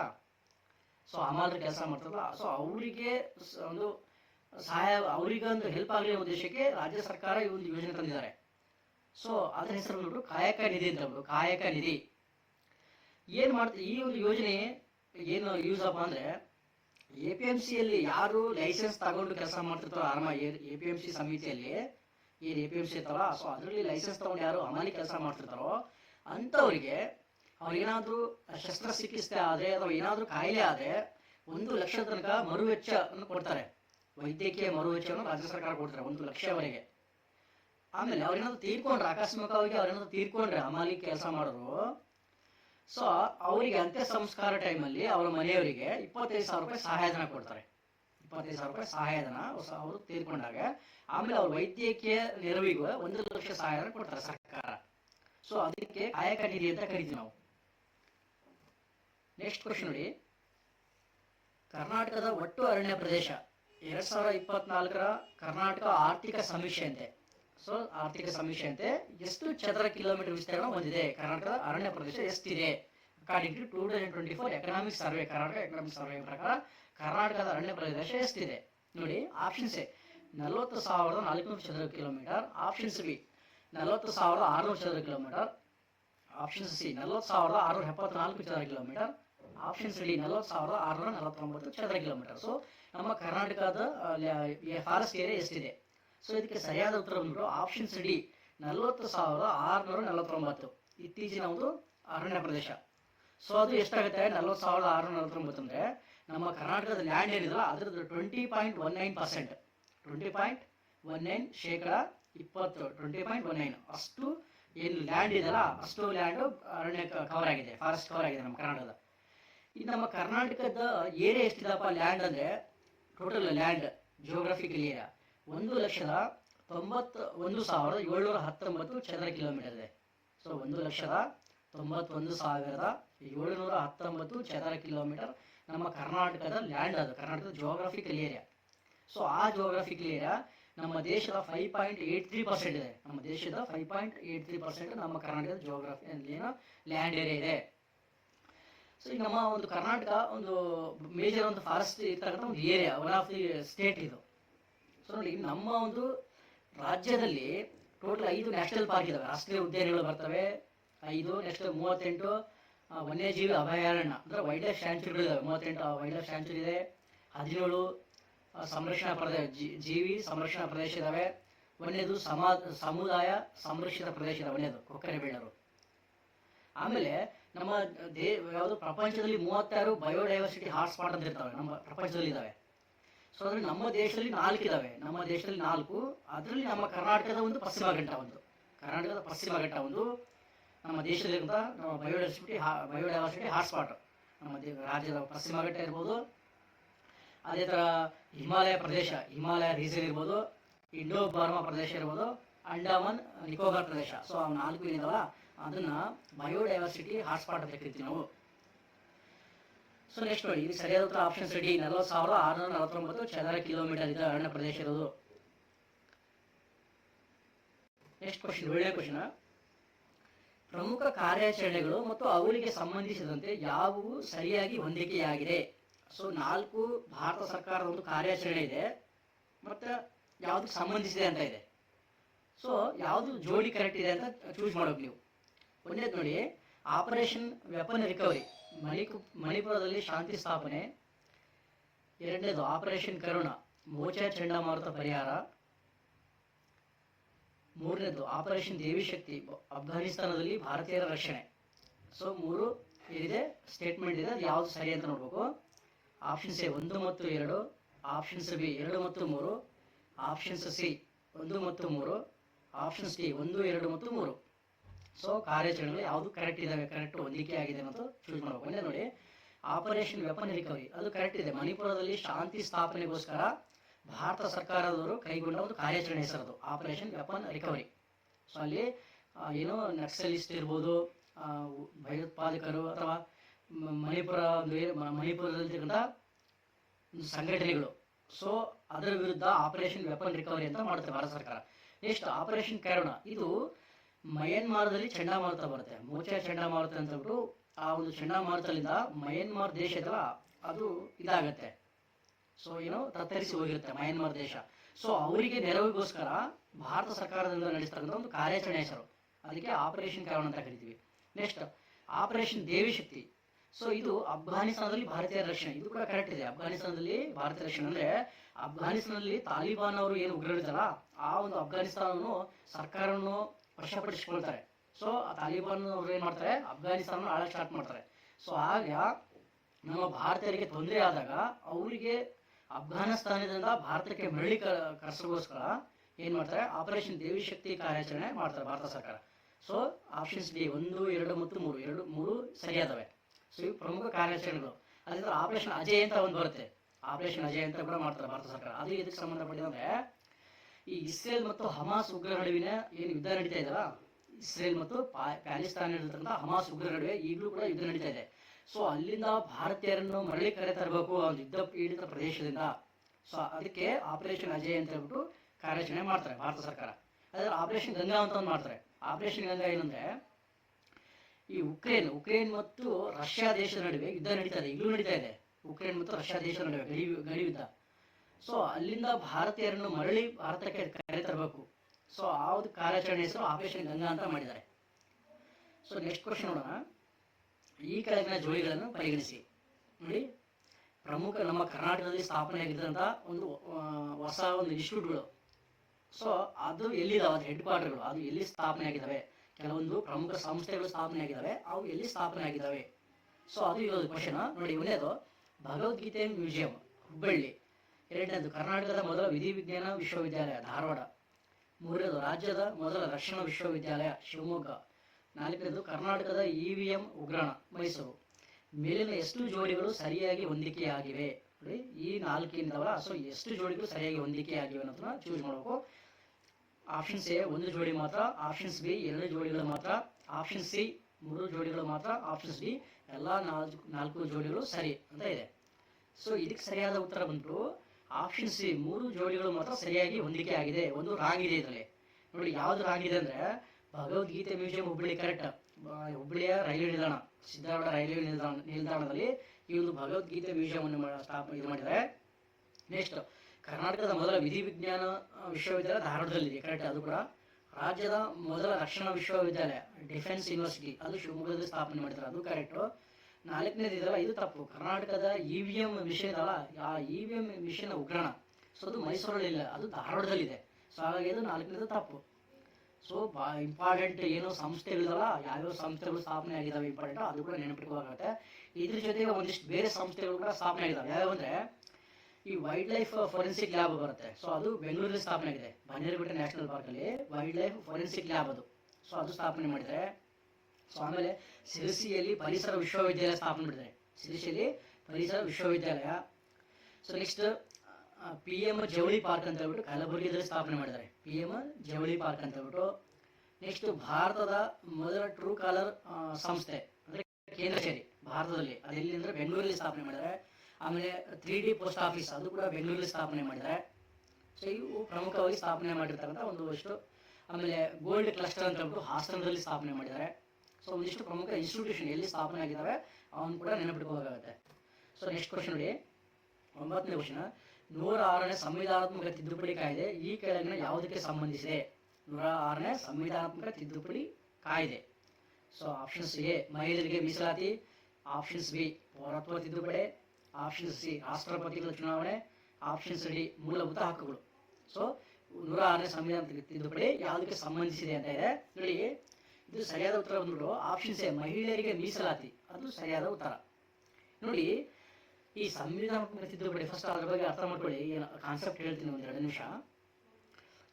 ಸೊ ಹಮಾಲರು ಕೆಲಸ ಮಾಡ್ತಾರಲ್ಲ ಸೊ ಅವರಿಗೆ ಒಂದು ಸಹಾಯ, ಅವರಿಗೆ ಒಂದು ಹೆಲ್ಪ್ ಆಗಲಿ ಉದ್ದೇಶಕ್ಕೆ ರಾಜ್ಯ ಸರ್ಕಾರ ಈ ಒಂದು ಯೋಜನೆ ತಂದಿದ್ದಾರೆ. ಸೊ ಅದರ ಹೆಸರು ಬಿಟ್ಟು ಕಾಯಕ ನಿಧಿ ಅಂತ ಹೇಳ್ಬಿಟ್ಟು, ಕಾಯಕ ನಿಧಿ. ಏನು ಮಾಡ್ತ, ಈ ಒಂದು ಯೋಜನೆ ಏನು ಯೂಸ್ ಅಪ್ಪ ಅಂದ್ರೆ ಎ ಪಿ ಎಂ ಸಿಯಲ್ಲಿ ಯಾರು ಲೈಸೆನ್ಸ್ ತಗೊಂಡು ಕೆಲಸ ಮಾಡ್ತಿರ್ತಾರೋ ಆರಾಮ ಎ ಪಿ ಎಂ ಸಿ ಸಮಿತಿಯಲ್ಲಿ, ಏನು ಎ ಪಿ ಎಂ ಸಿ ಇರ್ತಾರೋ ಸೊ ಅದರಲ್ಲಿ ಲೈಸೆನ್ಸ್ ತಗೊಂಡು ಯಾರು ಹಮಾಲಿ ಕೆಲಸ ಮಾಡ್ತಿರ್ತಾರೋ ಅಂಥವ್ರಿಗೆ ಅವ್ರಿಗೇನಾದ್ರೂ ಶಸ್ತ್ರಚಿಕಿತ್ಸೆ ಆದ್ರೆ ಅಥವಾ ಏನಾದರೂ ಕಾಯಿಲೆ ಆದ್ರೆ ಒಂದು ಲಕ್ಷ ತನಕ ಮರು ವೆಚ್ಚ ಕೊಡ್ತಾರೆ. ವೈದ್ಯಕೀಯ ಮರುವೆಚ್ಚವನ್ನು ರಾಜ್ಯ ಸರ್ಕಾರ ಕೊಡ್ತಾರೆ ಒಂದು ಲಕ್ಷವರೆಗೆ. ಆಮೇಲೆ ಅವ್ರೇನಾದ್ರು ತೀರ್ಕೊಂಡ್ರೆ, ಆಕಸ್ಮಿಕವಾಗಿ ಅವ್ರೇನಾದ್ರು ತೀರ್ಕೊಂಡ್ರೆ ಅಮಾಲಿ ಕೆಲಸ ಮಾಡೋರು, ಸೊ ಅವರಿಗೆ ಅಂತ್ಯ ಸಂಸ್ಕಾರ ಟೈಮಲ್ಲಿ ಅವರ ಮನೆಯವರಿಗೆ ಇಪ್ಪತ್ತೈದು ಸಾವಿರ ರೂಪಾಯಿ ಸಹಾಯಧನ ಕೊಡ್ತಾರೆ. ಇಪ್ಪತ್ತೈದು ಸಾವಿರ ರೂಪಾಯಿ ಸಹಾಯಧನ ಅವರು ತೀರ್ಕೊಂಡಾಗ ಆಮೇಲೆ ಅವ್ರ ವೈದ್ಯಕೀಯ ನೆರವಿಗೂ ಒಂದು ಲಕ್ಷ ಸಹಾಯಧನ ಕೊಡ್ತಾರೆ ಸರ್ಕಾರ. ಸೊ ಅದಕ್ಕೆ ಕಾಯಕ ನಿಧಿ ಅಂತ ಕರಿತೀವಿ ನಾವು. ನೆಕ್ಸ್ಟ್ ಕ್ವಶನ್ ನೋಡಿ. ಕರ್ನಾಟಕದ ಒಟ್ಟು ಅರಣ್ಯ ಪ್ರದೇಶ ಎರಡ್ ಸಾವಿರದ ಇಪ್ಪತ್ನಾಲ್ಕರ ಕರ್ನಾಟಕ ಆರ್ಥಿಕ ಸಮೀಕ್ಷೆ ಅಂತೆ ಸೊ ಆರ್ಥಿಕ ಸಮೀಕ್ಷೆ ಅಂತೆ ಎಷ್ಟು ಚದರ ಕಿಲೋಮೀಟರ್ ವಿಸ್ತೀರ್ಣ ಹೊಂದಿದೆ? ಕರ್ನಾಟಕದ ಅರಣ್ಯ ಪ್ರದೇಶ ಎಷ್ಟಿದೆ? According to two thousand twenty four economic survey Karnataka economic survey ಪ್ರಕಾರ ಕರ್ನಾಟಕದ ಅರಣ್ಯ ಪ್ರದೇಶ ಎಷ್ಟಿದೆ? ನೋಡಿ ಆಪ್ಷನ್ಸ್ ಎ. ನಲವತ್ತು ಸಾವಿರದ ನಾಲ್ಕುನೂರು ಚದರ ಕಿಲೋಮೀಟರ್ ಆಪ್ಷನ್ಸ್ ಬಿ. ನಲವತ್ತು ಸಾವಿರದ ಆರುನೂರು ಚದರ ಕಿಲೋಮೀಟರ್. ಆಪ್ಷನ್ ಸಿ, ನಲವತ್ತು ಸಾವಿರದ ಆರುನೂರ ಎಪ್ಪತ್ನಾಲ್ಕು ಚದರ ಕಿಲೋಮೀಟರ್. ಆಪ್ಷನ್ ಡಿ, ನಲವತ್ತು ಸಾವಿರದ ಆರುನೂರ ನಲವತ್ತೊಂಬತ್ತು ಚದರ ಕಿಲೋಮೀಟರ್. ಸೊ ನಮ್ಮ ಕರ್ನಾಟಕದ ಫಾರೆಸ್ಟ್ ಏರಿಯಾ ಎಷ್ಟಿದೆ? ಸೊ ಇದಕ್ಕೆ ಸರಿಯಾದ ಉತ್ತರ ಬಂದ್ಬಿಟ್ಟು ಆಪ್ಷನ್ ಡಿ, ನಲವತ್ತು ಸಾವಿರದ ಆರುನೂರ ನಲವತ್ತೊಂಬತ್ತು. ಇತ್ತೀಚಿನ ಒಂದು ಅರಣ್ಯ ಪ್ರದೇಶ. ಸೊ ಅದು ಎಷ್ಟಾಗುತ್ತೆ? ನಲವತ್ತು ಸಾವಿರದ ಆರುನೂರ ನಲವತ್ತೊಂಬತ್ತು ಅಂದರೆ ನಮ್ಮ ಕರ್ನಾಟಕದ ಲ್ಯಾಂಡ್ ಏನಿದೆಯಲ್ಲ, ಅದರದ್ದು twenty point one nine percent twenty point one nine ಶೇಕಡ ಇಪ್ಪತ್ತು ಟ್ವೆಂಟಿ ಪಾಯಿಂಟ್ ಒನ್ ನೈನ್ ಅಷ್ಟು ಏನು ಲ್ಯಾಂಡ್ ಇದೆಯಲ್ಲ, ಅಷ್ಟು ಲ್ಯಾಂಡ್ ಅರಣ್ಯ ಕವರ್ ಆಗಿದೆ ಫಾರೆಸ್ಟ್ ಕವರ್ ಆಗಿದೆ ನಮ್ಮ ಕರ್ನಾಟಕದ. ಈ ನಮ್ಮ ಕರ್ನಾಟಕದ ಏರಿಯಾ ಎಷ್ಟಿದಪ್ಪ ಲ್ಯಾಂಡ್ ಅಂದ್ರೆ ಟೋಟಲ್ ಲ್ಯಾಂಡ್ ಜಿಯೋಗ್ರಫಿಕಲ್ ಏರಿಯಾ ಒಂದು ಲಕ್ಷದ ತೊಂಬತ್ತು, ಒಂದು ಸಾವಿರದ ಏಳ್ನೂರ ಹತ್ತೊಂಬತ್ತು ಚದರ ಕಿಲೋಮೀಟರ್ ಇದೆ. ಸೊ ಒಂದು ಲಕ್ಷದ ತೊಂಬತ್ತೊಂದು ಸಾವಿರದ ಏಳ್ನೂರ ಹತ್ತೊಂಬತ್ತು ಚದರ ಕಿಲೋಮೀಟರ್ ನಮ್ಮ ಕರ್ನಾಟಕದ ಲ್ಯಾಂಡ್ ಅದು, ಕರ್ನಾಟಕದ ಜಿಯೋಗ್ರಫಿಕಲ್ ಏರಿಯಾ ಸೊ ಆ ಜಿಯೋಗ್ರಫಿಕಲ್ ಏರಿಯಾ ನಮ್ಮ ದೇಶದ five point eight three percent ಇದೆ. ನಮ್ಮ ದೇಶದ five point eight three percent ನಮ್ಮ ಕರ್ನಾಟಕದ ಜಿಯೋಗ್ರಫಿ ಏನೋ ಲ್ಯಾಂಡ್ ಏರಿಯಾ ಇದೆ. ಸೊ ಈಗ ನಮ್ಮ ಒಂದು ಕರ್ನಾಟಕ ಒಂದು ಮೇಜರ್ ಒಂದು ಫಾರೆಸ್ಟ್ ಇರ್ತಕ್ಕಂಥ ಒಂದು area one of the state ಇದು. ಸೊ ನೋಡಿ ನಮ್ಮ ಒಂದು ರಾಜ್ಯದಲ್ಲಿ ಟೋಟಲ್ ಐದು ನ್ಯಾಷನಲ್ ಪಾರ್ಕ್ ಇದಾವೆ. ರಾಷ್ಟ್ರೀಯ ಉದ್ಯಾನಗಳು ಬರ್ತವೆ. ಐದು ನೆಕ್ಸ್ಟ್ ಮೂವತ್ತೆಂಟು, ವನ್ಯಜೀವಿ ಅಭಯಾರಣ್ಯ, ಅಂದ್ರೆ ವೈಲ್ಡ್ ಲೈಫ್ ಸ್ಯಾಂಚುರಿಗಳು ಇದಾವೆ. ಮೂವತ್ತೆಂಟು ವೈಲ್ಡ್ ಲೈಫ್ ಸ್ಯಾಂಚುರಿ ಇದೆ. ಹದಿನೇಳು ಸಂರಕ್ಷಣಾ ಪ್ರದೇಶ ಜೀವಿ ಸಂರಕ್ಷಣಾ ಪ್ರದೇಶ ಇದಾವೆ ಸಮಾ ಸಮುದಾಯ ಸಂರಕ್ಷಿತ ಪ್ರದೇಶ ಇದೆ ಒಂದನೇದು, ಕೊಕ್ಕರೆ ಬೀಳರು. ಆಮೇಲೆ ನಮ್ಮ ದೇ ಯಾವುದು ಪ್ರಪಂಚದಲ್ಲಿ ಮೂವತ್ತಾರು ಬಯೋಡೈವರ್ಸಿಟಿ ಹಾಟ್ಸ್ಪಾಟ್ ಅಂತ ಇರ್ತಾವೆ, ನಮ್ಮ ಪ್ರಪಂಚದಲ್ಲಿ ಇದಾವೆ. ಸೊ ಅದ್ರಲ್ಲಿ ನಮ್ಮ ದೇಶದಲ್ಲಿ ನಾಲ್ಕು ಇದಾವೆ. ನಮ್ಮ ದೇಶದಲ್ಲಿ ನಾಲ್ಕು, ಅದರಲ್ಲಿ ನಮ್ಮ ಕರ್ನಾಟಕದ ಒಂದು ಪಶ್ಚಿಮ ಘಟ್ಟ ಒಂದು. ಕರ್ನಾಟಕದ ಪಶ್ಚಿಮ ಘಟ್ಟ ಒಂದು, ನಮ್ಮ ದೇಶದಲ್ಲಿರುವಂಥ ನಮ್ಮ ಬಯೋಡೈವರ್ಸಿಟಿ ಬಯೋಡೈವರ್ಸಿಟಿ ಹಾಟ್ಸ್ಪಾಟ್. ನಮ್ಮ ರಾಜ್ಯದ ಪಶ್ಚಿಮ ಘಟ್ಟ ಇರ್ಬೋದು. ಅದೇ ಥರ ಹಿಮಾಲಯ ಪ್ರದೇಶ, ಹಿಮಾಲಯ ರೀಸನ್ ಇರ್ಬೋದು, ಇಂಡೋ ಬರ್ಮಾ ಪ್ರದೇಶ ಇರ್ಬೋದು, ಅಂಡಮಾನ್, ನಿಕೋಬಾರ್ ಪ್ರದೇಶ. ಸೊ ಆ ನಾಲ್ಕು ಏನಿದಾವಲ್ಲ, ಅದನ್ನ ಬಯೋಡೈವರ್ಸಿಟಿ ಹಾಟ್ಸ್ಪಾಟ್ ಅಂತ ಕರಿತೀವಿ ನಾವು. ಸೊ ನೆಕ್ಸ್ಟ್ ನೋಡಿ ಇದು ಸರಿಯಾದ ಉತ್ತರ ಆಪ್ಷನ್ ಸಿಟಿ ನಲವತ್ತು ಸಾವಿರದ ಆರುನೂರ ನಲವತ್ತೊಂಬತ್ತು ಚದರ ಕಿಲೋಮೀಟರ್ ಇದೆ ಅರಣ್ಯ ಪ್ರದೇಶ ಇರೋದು. ನೆಕ್ಸ್ಟ್ ಕ್ವಶನ್ ಒಳ್ಳೆಯ ಕ್ವಶನ್ ಪ್ರಮುಖ ಕಾರ್ಯಾಚರಣೆಗಳು ಮತ್ತು ಅವುಗಳಿಗೆ ಸಂಬಂಧಿಸಿದಂತೆ ಯಾವುವು ಸರಿಯಾಗಿ ಹೊಂದಿಕೆಯಾಗಿದೆ? ಸೊ ನಾಲ್ಕು ಭಾರತ ಸರ್ಕಾರದ ಒಂದು ಕಾರ್ಯಾಚರಣೆ ಇದೆ. ಮತ್ತೆ ಯಾವುದು ಸಂಬಂಧಿಸಿದೆ ಅಂತ ಇದೆ. ಸೊ ಯಾವುದು ಜೋಡಿ ಕರೆಕ್ಟ್ ಇದೆ ಅಂತ ಚೂಸ್ ಮಾಡೋಕ್ ನೀವು. ಒಂದೇದು ನೋಡಿ ಆಪರೇಷನ್ ವೆಪನ್ ರಿಕವರಿ ಮಣಿಪು ಮಣಿಪುರದಲ್ಲಿ ಶಾಂತಿ ಸ್ಥಾಪನೆ. ಎರಡನೇದು ಆಪರೇಷನ್ ಕರುಣ ಮೋಚಾ ಚಂಡಮಾರುತ ಪರಿಹಾರ. ಮೂರನೇದು ಆಪರೇಷನ್ ದೇವಿ ಶಕ್ತಿ ಅಫ್ಘಾನಿಸ್ತಾನದಲ್ಲಿ ಭಾರತೀಯರ ರಕ್ಷಣೆ. ಸೊ ಮೂರು ಏನಿದೆ ಸ್ಟೇಟ್ಮೆಂಟ್ ಇದೆ, ಅದು ಯಾವ್ದು ಸರಿ ಅಂತ ನೋಡ್ಬೇಕು. ಆಪ್ಷನ್ಸ್ ಎ ಒಂದು ಮತ್ತು ಎರಡು ಆಪ್ಷನ್ಸ್ ಬಿ ಎರಡು ಮತ್ತು ಮೂರು ಆಪ್ಷನ್ಸ್ ಸಿ ಒಂದು ಮತ್ತು ಮೂರು ಆಪ್ಷನ್ಸ್ ಡಿ ಒಂದು, ಎರಡು ಮತ್ತು ಮೂರು. ಸೊ ಕಾರ್ಯಾಚರಣೆಗಳು ಯಾವುದು ಕರೆಕ್ಟ್ ಇದಾವೆ? ಕರೆಕ್ಟ್ ಹೊಂದಿಕೆ ಆಗಿದೆ ಅಂತ ಚೂಸ್ ಮಾಡಬೇಕು ನೋಡಿ. ಆಪರೇಷನ್ ವೆಪನ್ ರಿಕವರಿ ಅದು ಕರೆಕ್ಟ್ ಇದೆ. ಮಣಿಪುರದಲ್ಲಿ ಶಾಂತಿ ಸ್ಥಾಪನೆಗೋಸ್ಕರ ಭಾರತ ಸರ್ಕಾರದವರು ಕೈಗೊಂಡ ಒಂದು ಕಾರ್ಯಾಚರಣೆ ಹೆಸರದು ಆಪರೇಷನ್ ವೆಪನ್ ರಿಕವರಿ ಸೊ ಅಲ್ಲಿ ಏನು ನಕ್ಸಲಿಸ್ಟ್ ಇರ್ಬೋದು ಭಯೋತ್ಪಾದಕರು ಅಥವಾ ಮಣಿಪುರ ಮ- ಮಣಿಪುರದಲ್ಲಿರ್ತಕ್ಕಂಥ ಸಂಘಟನೆಗಳು. ಸೊ ಅದರ ವಿರುದ್ಧ ಆಪರೇಷನ್ ವೆಪನ್ ರಿಕವರಿ ಅಂತ ಮಾಡುತ್ತೆ ಭಾರತ ಸರ್ಕಾರ. ನೆಕ್ಸ್ಟ್ ಆಪರೇಷನ್ ಕರುಣ ಇದು ಮಯನ್ಮಾರದಲ್ಲಿ ಚಂಡಮಾರುತ ಬರುತ್ತೆ. ಮೋಚಾ ಚಂಡಮಾರುತ ಅಂತ ಹೇಳ್ಬಿಟ್ಟು ಆ ಒಂದು ಚಂಡಮಾರುತದಿಂದ ಮಯನ್ಮಾರ್ ದೇಶ ಇದಲ್ಲ ಅದು ಇದಾಗತ್ತೆ. ಸೊ ಏನೋ ತತ್ತರಿಸಿ ಹೋಗಿರುತ್ತೆ ಮಯನ್ಮಾರ್ ದೇಶ. ಸೊ ಅವರಿಗೆ ನೆರವಿಗೋಸ್ಕರ ಭಾರತ ಸರ್ಕಾರದಿಂದ ನಡೆಸ್ತಕ್ಕಂಥ ಒಂದು ಕಾರ್ಯಾಚರಣೆ ಹೆಸರು. ಅದಕ್ಕೆ ಆಪರೇಷನ್ ಕರುಣ ಅಂತ ಕರಿತೀವಿ. Next operation Devi Shakti so ಇದು ಅಫ್ಘಾನಿಸ್ತಾನದಲ್ಲಿ ಭಾರತೀಯ ರಕ್ಷಣೆ. ಇದು ಕೂಡ ಕರೆಕ್ಟ್ ಇದೆ. ಅಫ್ಘಾನಿಸ್ತಾನದಲ್ಲಿ ಭಾರತೀಯ ರಕ್ಷಣೆ ಅಂದ್ರೆ ಅಫ್ಘಾನಿಸ್ತಾನದಲ್ಲಿ ತಾಲಿಬಾನ್ ಅವರು ಏನು ಉಗ್ರರಿದ್ದಾರ ಆ ಒಂದು ಅಫ್ಘಾನಿಸ್ತಾನವನ್ನು ಸರ್ಕಾರವನ್ನು ವಶಪಡಿಸಿಕೊಳ್ತಾರೆ. ಸೊ ಆ ತಾಲಿಬಾನ್ ಅವರು ಏನ್ ಮಾಡ್ತಾರೆ? ಅಫ್ಘಾನಿಸ್ತಾನ ಆಳ ಸ್ಟಾರ್ಟ್ ಮಾಡ್ತಾರೆ. ಸೊ ಆಗ ನಮ್ಮ ಭಾರತೀಯರಿಗೆ ತೊಂದರೆ ಆದಾಗ ಅವರಿಗೆ ಅಫ್ಘಾನಿಸ್ತಾನದಿಂದ ಭಾರತಕ್ಕೆ ಮರಳಿ ಕರೆಸೋಗೋಸ್ಕರ ಏನ್ ಮಾಡ್ತಾರೆ? ಆಪರೇಷನ್ ದೇವಿ ಶಕ್ತಿ ಕಾರ್ಯಾಚರಣೆ ಮಾಡ್ತಾರೆ ಭಾರತ ಸರ್ಕಾರ. ಸೊ ಆಪ್ಷನ್ಸ್ ಡಿ ಒಂದು, ಎರಡು ಮತ್ತು ಮೂರು. ಎರಡು, ಮೂರು ಸರಿಯಾದವೆ. ಪ್ರಮುಖ ಕಾರ್ಯಾಚರಣೆಗಳು. ಅದ್ರ ಆಪರೇಷನ್ ಅಜಯ್ ಅಂತ ಒಂದು ಬರುತ್ತೆ. ಆಪರೇಷನ್ ಅಜಯ್ ಅಂತ ಕೂಡ ಮಾಡ್ತಾರೆ ಭಾರತ ಸರ್ಕಾರ. ಅದು ಇದಕ್ಕೆ ಸಂಬಂಧಪಟ್ಟಿದಂದ್ರೆ ಈ ಇಸ್ರೇಲ್ ಮತ್ತು ಹಮಾಸ್ ಉಗ್ರ ನಡುವಿನ ಏನು ಯುದ್ಧ ನಡೀತಾ ಇದೆಯಲ್ಲ, ಇಸ್ರೇಲ್ ಮತ್ತು ಪ್ಯಾಲೆಸ್ತಾನ್ ಇರತಕ್ಕಂಥ ಹಮಾಸ್ ಉಗ್ರ ನಡುವೆ ಈಗಲೂ ಕೂಡ ಯುದ್ಧ ನಡೀತಾ ಇದೆ. ಸೊ ಅಲ್ಲಿಂದ ಭಾರತೀಯರನ್ನು ಮರಳಿ ಕರೆ ತರಬೇಕು ಒಂದು ಯುದ್ಧ ಪೀಡಿತ ಪ್ರದೇಶದಿಂದ. ಸೊ ಅದಕ್ಕೆ ಆಪರೇಷನ್ ಅಜಯ್ ಅಂತ ಹೇಳ್ಬಿಟ್ಟು ಕಾರ್ಯಾಚರಣೆ ಮಾಡ್ತಾರೆ ಭಾರತ ಸರ್ಕಾರ. ಅದರ ಆಪರೇಷನ್ ಗಂಗಾ ಅಂತ ಒಂದು ಮಾಡ್ತಾರೆ. ಆಪರೇಷನ್ ಗಂಗಾ ಏನಂದ್ರೆ ಈ ಉಕ್ರೇನ್ ಉಕ್ರೇನ್ ಮತ್ತು ರಷ್ಯಾ ದೇಶದ ನಡುವೆ ಯುದ್ಧ ನಡೀತಾ ಇದೆ, ಈಗಲೂ ನಡೀತಾ ಇದೆ. ಉಕ್ರೇನ್ ಮತ್ತು ರಷ್ಯಾ ದೇಶದ ನಡುವೆ ಗಡಿ ಗಡಿ ಯುದ್ಧ. ಸೊ ಅಲ್ಲಿಂದ ಭಾರತೀಯರನ್ನು ಮರಳಿ ಭಾರತಕ್ಕೆ ಕರೆ ತರಬೇಕು ಸೊ ಆ ಒಂದು ಕಾರ್ಯಾಚರಣೆ ಹೆಸರು ಆಪರೇಷನ್ ಗಂಗಾ ಅಂತ ಮಾಡಿದ್ದಾರೆ. ಸೊ ನೆಕ್ಸ್ಟ್ ಕ್ವಶನ್ ನೋಡೋಣ. ಈ ಕೆಳಗಿನ ಜೋಡಿಗಳನ್ನು ಪರಿಗಣಿಸಿ. ನೋಡಿ, ಪ್ರಮುಖ ನಮ್ಮ ಕರ್ನಾಟಕದಲ್ಲಿ ಸ್ಥಾಪನೆಯಾಗಿದ್ದಂಥ ಒಂದು ಹೊಸ ಒಂದು ಇನ್ಸ್ಟಿಟ್ಯೂಟ್ಗಳು. ಸೊ ಅದು ಎಲ್ಲಿದಾವೆ, ಅದು ಹೆಡ್ ಕ್ವಾರ್ಟರ್ಗಳು ಅದು ಎಲ್ಲಿ ಸ್ಥಾಪನೆ ಆಗಿದ್ದಾವೆ ಕೆಲವೊಂದು ಪ್ರಮುಖ ಸಂಸ್ಥೆಗಳು ಸ್ಥಾಪನೆ ಆಗಿದ್ದಾವೆ, ಅವು ಎಲ್ಲಿ ಸ್ಥಾಪನೆ ಆಗಿದ್ದಾವೆ? ಸೊ ಅದು ಇರೋದು ಕ್ವಶನ್ ನೋಡಿ ಒಂದೇದು ಭಗವದ್ಗೀತೆ ಮ್ಯೂಸಿಯಂ, ಹುಬ್ಬಳ್ಳಿ. ಎರಡನೇದು, ಕರ್ನಾಟಕದ ಮೊದಲ ವಿಧಿ ವಿಜ್ಞಾನ ವಿಶ್ವವಿದ್ಯಾಲಯ, ಧಾರವಾಡ. ಮೂರನೇದು, ರಾಜ್ಯದ ಮೊದಲ ರಕ್ಷಣಾ ವಿಶ್ವವಿದ್ಯಾಲಯ, ಶಿವಮೊಗ್ಗ. ನಾಲ್ಕನೇದು, ಕರ್ನಾಟಕದ ಇ ವಿ ಎಂ ಉಗ್ರಾಣ, ಮೈಸೂರು. ಮೇಲಿನ ಎಷ್ಟು ಜೋಡಿಗಳು ಸರಿಯಾಗಿ ಹೊಂದಿಕೆಯಾಗಿವೆ ಈ ನಾಲ್ಕಿಂದವಲ್ಲ ಸೊ ಎಷ್ಟು ಜೋಡಿಗಳು ಸರಿಯಾಗಿ ಹೊಂದಿಕೆಯಾಗಿವೆ ಅನ್ನೋದನ್ನ ಚೂಸ್ ಮಾಡಬೇಕು. ಆಪ್ಷನ್ಸ್ ಎ ಒಂದು ಜೋಡಿ ಮಾತ್ರ. ಆಪ್ಷನ್ಸ್ ಬಿ ಎರಡು ಜೋಡಿಗಳು ಮಾತ್ರ. ಆಪ್ಷನ್ ಸಿ ಮೂರು ಜೋಡಿಗಳು ಮಾತ್ರ. ಆಪ್ಷನ್ಸ್ ಡಿ ಎಲ್ಲ ನಾಲ್ಕು ನಾಲ್ಕು ಜೋಡಿಗಳು ಸರಿ ಅಂತ ಇದೆ. ಸೊ ಇದಕ್ಕೆ ಸರಿಯಾದ ಉತ್ತರ ಬಂತು ಆಪ್ಷನ್ ಸಿ ಮೂರು ಜೋಡಿಗಳು ಮಾತ್ರ ಸರಿಯಾಗಿ ಹೊಂದಿಕೆ ಆಗಿದೆ. ಒಂದು ರಾಂಗ್ ಇದೆ ಇದರಲ್ಲಿ. ನೋಡಿ, ಯಾವ್ದು ರಾಂಗ್ ಇದೆ ಅಂದ್ರೆ, ಭಗವದ್ಗೀತೆ ಮ್ಯೂಸಿಯಂ ಹುಬ್ಬಳ್ಳಿ, ಕರೆಕ್ಟ್. ಹುಬ್ಬಳ್ಳಿಯ ರೈಲ್ವೆ ನಿಲ್ದಾಣ ಸಿದ್ದಾರೂಢ ರೈಲ್ವೆ ನಿಲ್ದಾಣ, ನಿಲ್ದಾಣದಲ್ಲಿ ಈ ಒಂದು ಭಗವದ್ಗೀತೆ ಮ್ಯೂಸಿಯಂ ಅನ್ನು ಸ್ಥಾಪನೆ ಇದು ಮಾಡಿದ್ದಾರೆ. ನೆಕ್ಸ್ಟ್ ಕರ್ನಾಟಕದ ಮೊದಲ ವಿಧಿ ವಿಜ್ಞಾನ ವಿಶ್ವವಿದ್ಯಾಲಯ ಧಾರವಾಡದಲ್ಲಿದೆ ಕರೆಕ್ಟ್ ಅದು ಕೂಡ ರಾಜ್ಯದ ಮೊದಲ ರಕ್ಷಣಾ ವಿಶ್ವವಿದ್ಯಾಲಯ, ಡಿಫೆನ್ಸ್ ಯೂನಿವರ್ಸಿಟಿ. ಅದು ಶಿವಮೊಗ್ಗದಲ್ಲಿ ಸ್ಥಾಪನೆ ಮಾಡಿದ್ದಾರೆ ಅದು ಕರೆಕ್ಟು ನಾಲ್ಕನೇದು ಇದೆಲ್ಲ ಇದು ತಪ್ಪು. ಕರ್ನಾಟಕದ ಇ ವಿ ಎಂ ಮಿಷನ್ ಇದಲ್ಲ, ಆ ಇ ವಿ ಎಂ ಮಿಷನ್ ಉಗ್ರಣ. ಸೊ ಅದು ಮೈಸೂರಲ್ಲಿ ಇಲ್ಲ, ಅದು ಧಾರವಾಡದಲ್ಲಿದೆ ಸೊ ಹಾಗಾಗಿ ಅದು ನಾಲ್ಕನೇದು ತಪ್ಪು. ಸೊ ಬಾ ಇಂಪಾರ್ಟೆಂಟ್ ಏನೋ ಸಂಸ್ಥೆಗಳಿದಲ್ಲ ಯಾವ್ಯಾವ ಸಂಸ್ಥೆಗಳು ಸ್ಥಾಪನೆ ಆಗಿದಾವೆ ಇಂಪಾರ್ಟೆಂಟ್ ಅದು ಕೂಡ ನೆನಪಿಟ್ಕೋಬೇಕಾಗುತ್ತೆ ಇದ್ರ ಜೊತೆಗೆ ಒಂದಿಷ್ಟು ಬೇರೆ ಸಂಸ್ಥೆಗಳು ಕೂಡ ಸ್ಥಾಪನೆ ಆಗಿದಾವೆ. ಯಾವ್ಯಾವಂದ್ರೆ ಈ ವೈಲ್ಡ್ ಲೈಫ್ ಫೋರೆನ್ಸಿಕ್ ಲ್ಯಾಬ್ ಬರುತ್ತೆ. ಸೊ ಅದು ಬೆಂಗಳೂರಲ್ಲಿ ಸ್ಥಾಪನೆ ಆಗಿದೆ. ಬನ್ನೇರುಘಟ್ಟ ನ್ಯಾಷನಲ್ ಪಾರ್ಕ್ ಅಲ್ಲಿ ವೈಲ್ಡ್ ಲೈಫ್ ಫೋರೆನ್ಸಿಕ್ ಲ್ಯಾಬ್ ಅದು. ಸೊ ಅದು ಸ್ಥಾಪನೆ ಮಾಡಿದರೆ ಸೊ ಆಮೇಲೆ ಸಿರಿಸಿಯಲ್ಲಿ ಪರಿಸರ ವಿಶ್ವವಿದ್ಯಾಲಯ ಸ್ಥಾಪನೆ ಮಾಡಿದ್ದಾರೆ ಸಿರಿಸಿಯಲ್ಲಿ ಪರಿಸರ ವಿಶ್ವವಿದ್ಯಾಲಯ. ಸೊ ನೆಕ್ಸ್ಟ್ ಪಿ ಎಂ ಜವಳಿ ಪಾರ್ಕ್ ಅಂತ ಹೇಳ್ಬಿಟ್ಟು ಕಲಬುರಗಿದಲ್ಲಿ ಸ್ಥಾಪನೆ ಮಾಡಿದ್ದಾರೆ. ಪಿ ಎಂ ಜವಳಿ ಪಾರ್ಕ್ ಅಂತ ಹೇಳ್ಬಿಟ್ಟು. ನೆಕ್ಸ್ಟ್ ಭಾರತದ ಮೊದಲ ಟ್ರೂ ಕಾಲರ್ ಸಂಸ್ಥೆ, ಅಂದ್ರೆ ಕೇಂದ್ರ ಸೇರಿ ಭಾರತದಲ್ಲಿ ಅದೆಲ್ಲಿ ಅಂದ್ರೆ ಬೆಂಗಳೂರಲ್ಲಿ ಸ್ಥಾಪನೆ ಮಾಡಿದ್ದಾರೆ. ಆಮೇಲೆ ತ್ರೀ ಡಿ ಪೋಸ್ಟ್ ಆಫೀಸ್ ಅದು ಕೂಡ ಬೆಂಗಳೂರಲ್ಲಿ ಸ್ಥಾಪನೆ ಮಾಡಿದ್ದಾರೆ. ಸೊ ಇವು ಪ್ರಮುಖವಾಗಿ ಸ್ಥಾಪನೆ ಮಾಡಿರ್ತಕ್ಕಂಥ ಒಂದು ಇಷ್ಟು ಆಮೇಲೆ ಗೋಲ್ಡ್ ಕ್ಲಸ್ಟರ್ ಅಂತ ಹೇಳ್ಬಿಟ್ಟು ಹಾಸನದಲ್ಲಿ ಸ್ಥಾಪನೆ ಮಾಡಿದ್ದಾರೆ. ಸೊ ಒಂದಿಷ್ಟು ಪ್ರಮುಖ ಇನ್ಸ್ಟಿಟ್ಯೂಷನ್ ಎಲ್ಲಿ ಸ್ಥಾಪನೆ ಆಗಿದ್ದಾವೆ ಅವನು ಕೂಡ ನೆನಪಿಟ್ಕೋಬೇಕಾಗುತ್ತೆ ಸೊ ನೆಕ್ಸ್ಟ್ ಕ್ವಶನ್ ನೋಡಿ. ಒಂಬತ್ತನೇ ಕ್ವಶನ್ ನೂರ ಆರನೇ ಸಂವಿಧಾನಾತ್ಮಕ ತಿದ್ದುಪಡಿ ಕಾಯ್ದೆ ಈ ಕೆಳಗಿನ ಯಾವುದಕ್ಕೆ ಸಂಬಂಧಿಸಿದೆ? ನೂರ ಆರನೇ ಸಂವಿಧಾನಾತ್ಮಕ ತಿದ್ದುಪಡಿ ಕಾಯ್ದೆ. ಸೊ ಆಪ್ಷನ್ಸ್ ಎ, ಮಹಿಳೆಯರಿಗೆ ಮೀಸಲಾತಿ. ಆಪ್ಷನ್ಸ್ ಬಿ, ಪೌರತ್ವ ತಿದ್ದುಪಡಿ. ಆಪ್ಷನ್ ಸಿ ರಾಷ್ಟ್ರಪತಿಗಳ ಚುನಾವಣೆ ಆಪ್ಷನ್ಸ್ ಡಿ ಮೂಲಭೂತ ಹಕ್ಕುಗಳು. ಸೊ ನೂರ ಆರನೇ ಸಂವಿಧಾನ ತಿದ್ದುಪಡಿ ಯಾವುದಕ್ಕೆ ಸಂಬಂಧಿಸಿದೆ ಅಂತ ಇದೆ. ನೋಡಿ, ಇದು ಸರಿಯಾದ ಉತ್ತರ ಬಂದ್ಬಿಟ್ಟು ಆಪ್ಷನ್ಸ್ ಎ ಮಹಿಳೆಯರಿಗೆ ಮೀಸಲಾತಿ. ಅದು ಸರಿಯಾದ ಉತ್ತರ. ನೋಡಿ, ಈ ಸಂವಿಧಾನಾತ್ಮಕ ತಿದ್ದುಪಡಿ ಫಸ್ಟ್ ಅದ್ರ ಬಗ್ಗೆ ಅರ್ಥ ಮಾಡ್ಕೊಳ್ಳಿ. ಏನು ಕಾನ್ಸೆಪ್ಟ್ ಹೇಳ್ತೀನಿ ಒಂದು ಎರಡು ನಿಮಿಷ.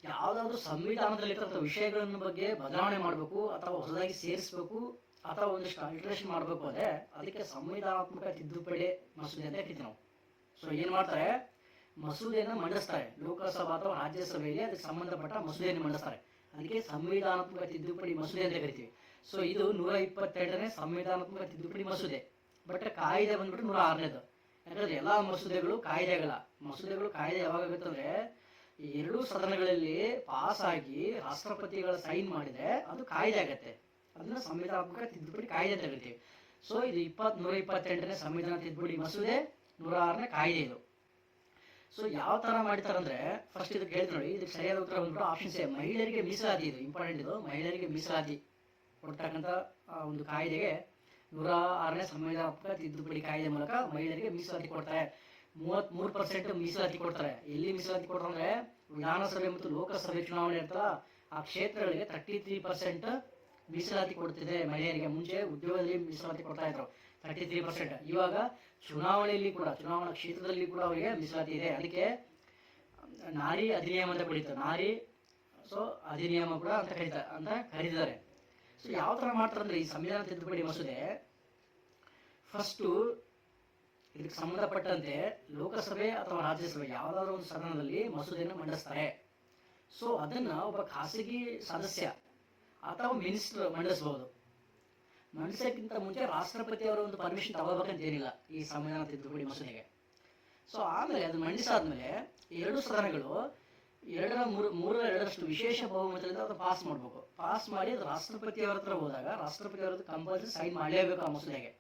ಯಾವುದಾದ್ರೂ ಸಂವಿಧಾನದಲ್ಲಿರ್ತಕ್ಕಂಥ ವಿಷಯಗಳನ್ನ ಬಗ್ಗೆ ಬದಲಾವಣೆ ಮಾಡಬೇಕು ಅಥವಾ ಹೊಸದಾಗಿ ಸೇರಿಸಬೇಕು ಅಥವಾ ಒಂದಿಷ್ಟು ಅಲ್ಟ್ರೇಷನ್ ಮಾಡಬೇಕು ಅಂದ್ರೆ ಅದಕ್ಕೆ ಸಂವಿಧಾನಾತ್ಮಕ ತಿದ್ದುಪಡಿ ಮಸೂದೆ ಅಂತ ಹೇಳ್ತೀವಿ ನಾವು. ಸೊ ಏನು ಮಾಡ್ತಾರೆ? ಮಸೂದೆಯನ್ನು ಮಂಡಿಸ್ತಾರೆ. ಲೋಕಸಭಾ ಅಥವಾ ರಾಜ್ಯಸಭೆಯಲ್ಲಿ ಅದಕ್ಕೆ ಸಂಬಂಧಪಟ್ಟ ಮಸೂದೆಯನ್ನು ಮಂಡಿಸ್ತಾರೆ. ಅದಕ್ಕೆ ಸಂವಿಧಾನಾತ್ಮಕ ತಿದ್ದುಪಡಿ ಮಸೂದೆ ಅಂತ ಕರಿತೀವಿ. ಸೊ ಇದು ನೂರ ಇಪ್ಪತ್ತೆರಡನೇ ಸಂವಿಧಾನಾತ್ಮಕ ತಿದ್ದುಪಡಿ ಮಸೂದೆ. ಬಟ್ ಕಾಯ್ದೆ ಬಂದ್ಬಿಟ್ಟು ನೂರ ಆರನೇದು. ಯಾಕಂದ್ರೆ ಎಲ್ಲಾ ಮಸೂದೆಗಳು ಕಾಯ್ದೆಗಳ ಮಸೂದೆಗಳು ಕಾಯ್ದೆ ಯಾವಾಗ ಆಗುತ್ತಂದ್ರೆ ಎರಡೂ ಸದನಗಳಲ್ಲಿ ಪಾಸ್ ಆಗಿ ರಾಷ್ಟ್ರಪತಿಗಳ ಸೈನ್ ಮಾಡಿದ್ರೆ ಅದು ಕಾಯ್ದೆ ಆಗತ್ತೆ. ಅದನ್ನ ಸಂವಿಧಾನಾತ್ಮಕ ತಿದ್ದುಪಡಿ ಕಾಯ್ದೆ ಅಂತ ಹೇಳ್ತೀವಿ. ಸೊ ಇದು ಇಪ್ಪತ್ ನೂರ ಇಪ್ಪತ್ತೆಂಟನೇ ಸಂವಿಧಾನ ತಿದ್ದುಪಡಿ ಮಸೂದೆ ನೂರ ಆರನೇ ಕಾಯ್ದೆ ಇದು. ಸೊ ಯಾವ ತರ ಮಾಡ್ತಾರಂದ್ರೆ ಫಸ್ಟ್ ಇದಕ್ಕೆ ಹೇಳ್ತೀನಿ ನೋಡಿ, ಇದಕ್ಕೆ ಸರಿಯಾದ ಉತ್ತರ ಬಂದ್ಬಿಟ್ಟು ಆಪ್ಷನ್ ಎ ಮಹಿಳೆಯರಿಗೆ ಮೀಸಲಾತಿ ಇದು ಇಂಪಾರ್ಟೆಂಟ್ ಇದು. ಮಹಿಳೆಯರಿಗೆ ಮೀಸಲಾತಿ ಕೊಡ್ತಕ್ಕಂಥ ಒಂದು ಕಾಯ್ದೆಗೆ ನೂರ ಆರನೇ ಸಂವಿಧಾನಾತ್ಮಕ ತಿದ್ದುಪಡಿ ಕಾಯ್ದೆ ಮೂಲಕ ಮಹಿಳೆಯರಿಗೆ ಮೀಸಲಾತಿ ಕೊಡ್ತಾರೆ. ಮೂವತ್ತ್ ಮೂರು ಪರ್ಸೆಂಟ್ ಮೀಸಲಾತಿ ಕೊಡ್ತಾರೆ. ಎಲ್ಲಿ ಮೀಸಲಾತಿ ಕೊಡ್ತಾರೆ ಅಂದ್ರೆ, ವಿಧಾನಸಭೆ ಮತ್ತು ಲೋಕಸಭೆ ಚುನಾವಣೆ ಇರ್ತಲ್ಲ, ಆ ಕ್ಷೇತ್ರಗಳಿಗೆ ತರ್ಟಿ ತ್ರೀ ಪರ್ಸೆಂಟ್ ಮೀಸಲಾತಿ ಕೊಡ್ತಿದೆ ಮಹಿಳೆಯರಿಗೆ. ಮುಂಚೆ ಉದ್ಯೋಗದಲ್ಲಿ ಮೀಸಲಾತಿ ಕೊಡ್ತಾ ಇದ್ರು. ತರ್ಟಿ ತ್ರೀ ಪರ್ಸೆಂಟ್ ಇವಾಗ ಚುನಾವಣೆಯಲ್ಲಿ ಕೂಡ, ಚುನಾವಣಾ ಕ್ಷೇತ್ರದಲ್ಲಿ ಕೂಡ ಅವರಿಗೆ ಮೀಸಲಾತಿ ಇದೆ. ಅದಕ್ಕೆ ನಾರಿ ಅಧಿನಿಯಮ ಅಂತ ಕರೀತಾರೆ ನಾರಿ, ಸೊ ಅಧಿನಿಯಮ ಕೂಡ ಅಂತ ಕರೀತಾರೆ ಅಂತ ಕರೀತಾರೆ ಸೊ ಯಾವ ತರ ಮಾಡ್ತಾರೆ ಅಂದ್ರೆ ಈ ಸಂವಿಧಾನ ತಿದ್ದುಪಡಿ ಮಸೂದೆ ಫಸ್ಟು ಇದಕ್ಕೆ ಸಂಬಂಧಪಟ್ಟಂತೆ ಲೋಕಸಭೆ ಅಥವಾ ರಾಜ್ಯಸಭೆ ಯಾವುದಾದ್ರೂ ಒಂದು ಸದನದಲ್ಲಿ ಮಸೂದೆಯನ್ನು ಮಂಡಿಸ್ತಾರೆ. ಸೊ ಅದನ್ನ ಒಬ್ಬ ಖಾಸಗಿ ಸದಸ್ಯ ಅಥವಾ ಮಿನಿಸ್ಟರ್ ಮಂಡಿಸಬಹುದು ಮಂಡಿಸೋಕ್ಕಿಂತ ಮುಂಚೆ ರಾಷ್ಟ್ರಪತಿ ಅವರ ಒಂದು ಪರ್ಮಿಷನ್ ತಗೋಬೇಕಂತ ಏನಿಲ್ಲ ಈ ಸಂವಿಧಾನ ತಿದ್ದುಪಡಿ ಮಸೂದೆಗೆ. ಸೊ ಆಮೇಲೆ ಅದು ಮಂಡಿಸಾದ್ಮೇಲೆ ಎರಡು ಸದನಗಳು ಎರಡರ ಮೂರು, ಮೂರರ ಎರಡರಷ್ಟು ವಿಶೇಷ ಬಹುಮತದಿಂದ ಅದು ಪಾಸ್ ಮಾಡಬೇಕು. ಪಾಸ್ ಮಾಡಿ ಅದು ರಾಷ್ಟ್ರಪತಿ ಅವರ ಹತ್ರ ಹೋದಾಗ ರಾಷ್ಟ್ರಪತಿ ಅವರದ್ದು ಕಂಪಲ್ಸರಿ ಸೈನ್ ಮಾಡಲೇಬೇಕು ಆ ಮಸೂದೆಗೆ.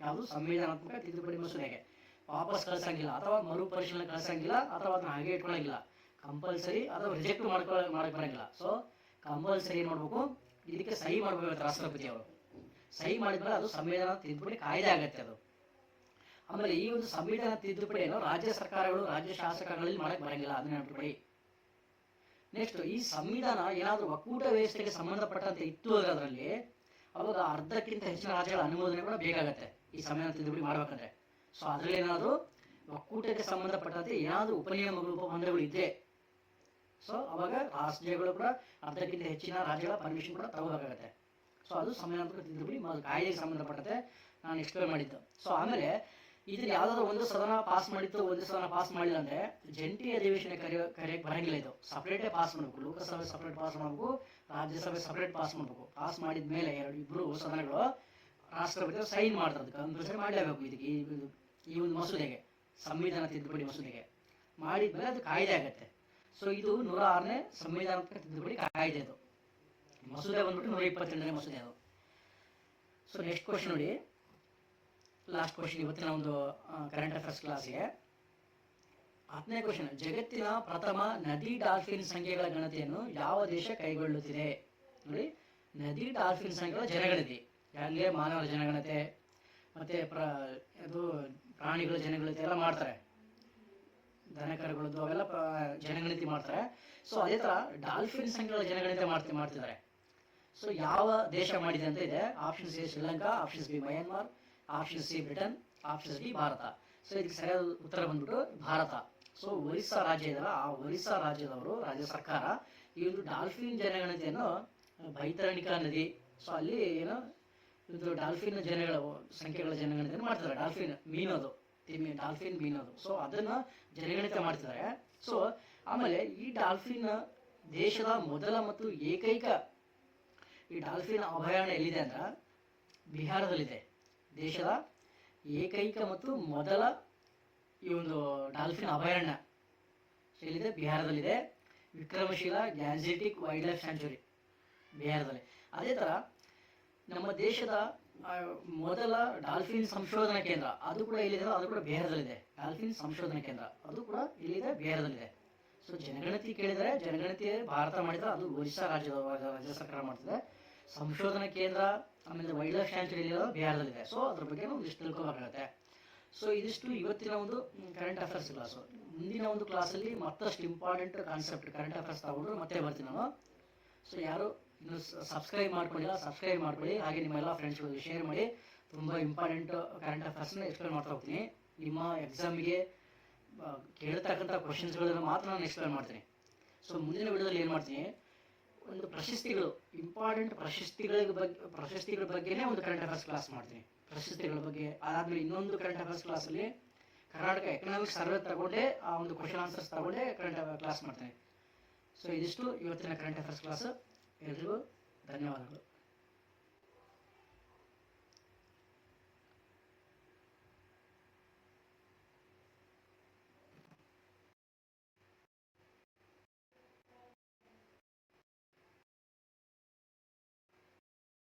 ಯಾವುದು ಸಂವಿಧಾನಾತ್ಮಕ ತಿದ್ದುಪಡಿ ಮಸೂದೆಗೆ. ವಾಪಸ್ ಕಳ್ಸಂಗಿಲ್ಲ ಅಥವಾ ಮರುಪರಿಶೀಲನೆ ಕಳ್ಸಂಗಿಲ್ಲ ಅಥವಾ ಅದನ್ನ ಹಾಗೆ ಇಟ್ಕೊಳ್ಳಂಗಿಲ್ಲ ಕಂಪಲ್ಸರಿ ಅಥವಾ ರಿಜೆಕ್ಟ್ ಮಾಡ್ಕೊಳ್ಳೋ ಮಾಡಕ್ ಬರಂಗಿಲ್ಲ. ಸೊ ಕಂಪಲ್ಸರಿ ಏನ್ ಮಾಡ್ಬೇಕು? ಇದಕ್ಕೆ ಸಹಿ ಮಾಡ್ಬೇಕು ರಾಷ್ಟ್ರಪತಿ ಅವರು. ಸಹಿ ಮಾಡಿದ್ಮೇಲೆ ಅದು ಸಂವಿಧಾನ ತಿದ್ದುಪಡಿ ಕಾಯ್ದೆ ಆಗತ್ತೆ ಅದು. ಆಮೇಲೆ ಈ ಒಂದು ಸಂವಿಧಾನ ತಿದ್ದುಪಡಿಯನ್ನು ರಾಜ್ಯ ಸರ್ಕಾರಗಳು, ರಾಜ್ಯ ಶಾಸಕಗಳಲ್ಲಿ ಮಾಡಕ್ ಬರಂಗಿಲ್ಲ, ಅದನ್ನ ನೆನಪಿಡಿ ನೆಕ್ಸ್ಟ್ ಈ ಸಂವಿಧಾನ ಏನಾದರೂ ಒಕ್ಕೂಟ ವ್ಯವಸ್ಥೆಗೆ ಸಂಬಂಧಪಟ್ಟಂತೆ ಇತ್ತು ಅಂದ್ರೆ ಅದರಲ್ಲಿ ಅವಾಗ ಅರ್ಧಕ್ಕಿಂತ ಹೆಚ್ಚಿನ ರಾಜ್ಯಗಳ ಅನುಮೋದನೆ ಕೂಡ ಬೇಕಾಗತ್ತೆ ಈ ಸಂವಿಧಾನ ತಿದ್ದುಪಡಿ ಮಾಡಬೇಕಂದ್ರೆ. ಸೊ ಅದರಲ್ಲಿ ಏನಾದ್ರು ಒಕ್ಕೂಟಕ್ಕೆ ಸಂಬಂಧಪಟ್ಟಂತೆ ಏನಾದ್ರೂ ಉಪನಿಯಮಗಳು ಉಪಬಂಧಗಳು ಇದ್ರೆ ಸೊ ಅವಾಗ ರಾಜ್ಯಗಳು ಕೂಡ ಅರ್ಧಕ್ಕಿಂತ ಹೆಚ್ಚಿನ ರಾಜ್ಯಗಳ ಪರ್ಮಿಷನ್ ಕೂಡ ತಗೋಬೇಕಾಗತ್ತೆ. ಸೊ ಅದು ಸಂವಿಧಾನಾತ್ಮಕ ತಿದ್ದುಪಡಿ ಕಾಯ್ದೆಗೆ ಸಂಬಂಧಪಟ್ಟಂತೆ ನಾನು ಎಕ್ಸ್ಪ್ಲೇನ್ ಮಾಡಿದ್ದು. ಸೊ ಆಮೇಲೆ ಇದನ್ನ ಯಾವುದಾದ್ರು ಒಂದು ಸದನ ಪಾಸ್ ಮಾಡಿತ್ತು, ಒಂದು ಸದನ ಪಾಸ್ ಮಾಡಿಲ್ಲ ಅಂದ್ರೆ ಜಂಟಿ ಅಧಿವೇಶನ ಕರೆಯೋ, ಕರೆಯಕ್ಕೆ ಬರಂಗಿಲ್ಲ ಇದು. ಸಪ್ರೇಟೇ ಪಾಸ್ ಮಾಡಬೇಕು. ಲೋಕಸಭೆ ಸಪ್ರೇಟ್ ಪಾಸ್ ಮಾಡಬೇಕು, ರಾಜ್ಯಸಭೆ ಸಪ್ರೇಟ್ ಪಾಸ್ ಮಾಡಬೇಕು. ಪಾಸ್ ಮಾಡಿದ ಮೇಲೆ ಎರಡು ಇಬ್ಬರು ಸದನಗಳು ರಾಷ್ಟ್ರಪತಿ ಸೈನ್ ಮಾಡ್ತಾರೆ. ಕಂಪಲ್ಸರಿ ಮಾಡಲೇಬೇಕು ಇದಕ್ಕೆ ಈ- ಇದು- ಈ ಒಂದು ಮಸೂದೆಗೆ. ಸಂವಿಧಾನ ತಿದ್ದುಪಡಿ ಮಸೂದೆಗೆ. ಮಾಡಿದ್ಮೇಲೆ ಅದು ಕಾಯ್ದೆ ಆಗತ್ತೆ. ಸೊ ಇದು ನೂರ ಆರನೇ ಸಂವಿಧಾನಾತ್ಮಕ ತಿದ್ದುಪಡಿ ಕಾಯ್ದೆ ಅದು. ಮಸೂದೆ ಬಂದ್ಬಿಟ್ಟು ನೂರ ಇಪ್ಪತ್ತೆಂಟನೇ ಮಸೂದೆ ಅದು. ಸೊ ನೆಕ್ಸ್ಟ್ ಕ್ವಶನ್ ನೋಡಿ. ಲಾಸ್ಟ್ ಕ್ವಶನ್ ಇವತ್ತಿನ ಒಂದು ಕರೆಂಟ್ ಅಫೇರ್ಸ್ ಕ್ಲಾಸ್ಗೆ ಹತ್ತನೇ ಕ್ವಶನ್ ಜಗತ್ತಿನ ಪ್ರಥಮ ನದಿ ಡಾಲ್ಫಿನ್ ಸಂಖ್ಯೆಗಳ ಗಣತಿಯನ್ನು ಯಾವ ದೇಶ ಕೈಗೊಳ್ಳುತ್ತಿದೆ? ನೋಡಿ, ನದಿ ಡಾಲ್ಫಿನ್ ಸಂಖ್ಯೆಗಳ ಜನಗಣತಿ. ಅಲ್ಲೇ ಮಾನವರ ಜನಗಣತೆ. ಮತ್ತೆ ಪ್ರ, ಅದು ಪ್ರಾಣಿಗಳ ಜನಗಣತಿ ಎಲ್ಲ ಮಾಡ್ತಾರೆ. ದನಕರುಗಳದ್ದು ಅವೆಲ್ಲ ಜನಗಣತಿ ಮಾಡ್ತಾರೆ. ಸೊ ಅದೇ ತರ ಡಾಲ್ಫಿನ್ ಸಂಖ್ಯೆಗಳ ಜನಗಣತಿ ಮಾಡ್ತಿ ಮಾಡ್ತಿದ್ದಾರೆ. ಸೊ ಯಾವ ದೇಶ ಮಾಡಿದೆ ಅಂತ ಇದೆ. Option C Sri Lanka option B Myanmar option C Britain option D Bharat. So ಇದಕ್ಕೆ ಸರಿಯಾದ ಉತ್ತರ ಬಂದ್ಬಿಟ್ಟು ಭಾರತ. ಸೊ ಒರಿಸ್ಸಾ ರಾಜ್ಯ ಇದಲ್ಲ ಆ ಒರಿಸ್ಸಾ ರಾಜ್ಯದವರು, ರಾಜ್ಯ ಸರ್ಕಾರ ಈ ಒಂದು ಡಾಲ್ಫಿನ್ ಜನಗಣತಿಯನ್ನು ಭೈತರಣಿಕಾ ನದಿ ಸೊ ಅಲ್ಲಿ ಏನೋ, ಇದು ಡಾಲ್ಫಿನ್ ಜನಗಳ ಸಂಖ್ಯೆಗಳ ಜನಗಣತಿಯನ್ನು ಮಾಡ್ತಾರೆ ಡಾಲ್ಫಿನ್ ಮೀನು ಅದು ತಿಮ್ಮಿ ಡಾಲ್ಫಿನ್ ಮೀನರು ಸೊ ಅದನ್ನ ಜನಗಣತಿ ಮಾಡ್ತಿದ್ದಾರೆ. ಸೊ ಆಮೇಲೆ ಈ ಡಾಲ್ಫಿನ್ ದೇಶದ ಮೊದಲ ಮತ್ತು ಏಕೈಕ ಈ ಡಾಲ್ಫಿನ್ ಅಭಯಾರಣ್ಯ ಎಲ್ಲಿದೆ ಅಂದ್ರೆ ಬಿಹಾರದಲ್ಲಿದೆ. ದೇಶದ ಏಕೈಕ ಮತ್ತು ಮೊದಲ ಈ ಒಂದು ಡಾಲ್ಫಿನ್ ಅಭಯಾರಣ್ಯ ಎಲ್ಲಿದೆ? ಬಿಹಾರದಲ್ಲಿದೆ. ವಿಕ್ರಮಶೀಲ ಗ್ಯಾನ್ಜೆಟಿಕ್ ವೈಲ್ಡ್ ಲೈಫ್ ಸ್ಯಾಂಚುರಿ ಬಿಹಾರದಲ್ಲಿ. ಅದೇ ಥರ ನಮ್ಮ ದೇಶದ ಮೊದಲ ಡಾಲ್ಫಿನ್ ಸಂಶೋಧನಾ ಕೇಂದ್ರ. ಅದು ಕೂಡ ಎಲ್ಲಿದೆ? ಅದು ಕೂಡ ಬಿಹಾರದಲ್ಲಿದೆ ಡಾಲ್ಫಿನ್ ಸಂಶೋಧನಾ ಕೇಂದ್ರ. ಅದು ಕೂಡ ಎಲ್ಲಿದೆ? ಬಿಹಾರದಲ್ಲಿದೆ ಸೊ ಜನಗಣತಿ ಕೇಳಿದರೆ ಜನಗಣತಿ ಭಾರತ ಮಾಡಿದ್ರೆ ಅದು ಒರಿಸ್ಸಾ ರಾಜ್ಯದ ರಾಜ್ಯ ಸರ್ಕಾರ ಮಾಡ್ತಿದೆ. ಸಂಶೋಧನಾ ಕೇಂದ್ರ, ಆಮೇಲೆ ವೈಲ್ಡ್ ಲೈಫ್ ಸ್ಯಾಂಚುರಿ ಇರೋದು ಬಿಹಾರದಲ್ಲಿದೆ ಸೊ ಅದ್ರ ಬಗ್ಗೆ ಇಷ್ಟು ತಿಳ್ಕೊಬೇಕಾಗತ್ತೆ. ಸೊ ಇದಿಷ್ಟು ಇವತ್ತಿನ ಒಂದು ಕರೆಂಟ್ ಅಫೇರ್ಸ್ ಕ್ಲಾಸು ಮುಂದಿನ ಒಂದು ಕ್ಲಾಸಲ್ಲಿ ಮತ್ತಷ್ಟು ಇಂಪಾರ್ಟೆಂಟ್ ಕಾನ್ಸೆಪ್ಟ್ ಕರೆಂಟ್ ಅಫೇರ್ಸ್ ತಗೊಂಡು ಮತ್ತೆ ಬರ್ತೀನಿ ನಾನು. ಸೊ ಯಾರು ಇನ್ನು ಸಬ್ಸ್ಕ್ರೈಬ್ ಮಾಡ್ಕೊಂಡಿಲ್ಲ ಸಬ್ಸ್ಕ್ರೈಬ್ ಮಾಡ್ಕೊಳ್ಳಿ ಹಾಗೆ ನಿಮ್ಮ ಎಲ್ಲ ಫ್ರೆಂಡ್ಸ್ಗಳಿಗೆ ಶೇರ್ ಮಾಡಿ. ತುಂಬ ಇಂಪಾರ್ಟೆಂಟ್ ಕರೆಂಟ್ ಅಫೇರ್ಸ್ನ ಎಕ್ಸ್ಪ್ಲೇನ್ ಮಾಡ್ತಾ ಹೋಗ್ತೀನಿ. ನಿಮ್ಮ ಎಕ್ಸಾಮಿಗೆ ಕೇಳ್ತಕ್ಕಂಥ ಕ್ವಶನ್ಸ್ಗಳನ್ನ ಮಾತ್ರ ನಾನು ಎಕ್ಸ್ಪ್ಲೇನ್ ಮಾಡ್ತೀನಿ. ಸೊ ಮುಂದಿನ ವಿಡಿಯೋದಲ್ಲಿ ಏನು ಮಾಡ್ತೀನಿ? ಒಂದು ಪ್ರಶಸ್ತಿಗಳು ಇಂಪಾರ್ಟೆಂಟ್ ಪ್ರಶಸ್ತಿಗಳ ಬಗ್ಗೆ ಪ್ರಶಸ್ತಿಗಳ ಬಗ್ಗೆನೇ ಒಂದು ಕರೆಂಟ್ ಅಫೇರ್ಸ್ ಕ್ಲಾಸ್ ಮಾಡ್ತೀನಿ. ಪ್ರಶಸ್ತಿಗಳ ಬಗ್ಗೆ, ಅದಾದ್ಮೇಲೆ ಇನ್ನೊಂದು ಕರೆಂಟ್ ಅಫೇರ್ಸ್ ಕ್ಲಾಸಲ್ಲಿ ಕರ್ನಾಟಕ ಎಕನಾಮಿಕ್ ಸರ್ವೆ ತಗೊಂಡೆ, ಆ ಒಂದು ಕ್ವಶನ್ ಆನ್ಸರ್ಸ್ ತಗೊಂಡೆ ಕರೆಂಟ್ ಕ್ಲಾಸ್ ಮಾಡ್ತೀನಿ. ಸೊ ಇದಿಷ್ಟು ಇವತ್ತಿನ ಕರೆಂಟ್ ಅಫೇರ್ಸ್ ಕ್ಲಾಸ್ ಎಲ್ರಿಗೂ ಧನ್ಯವಾದಗಳು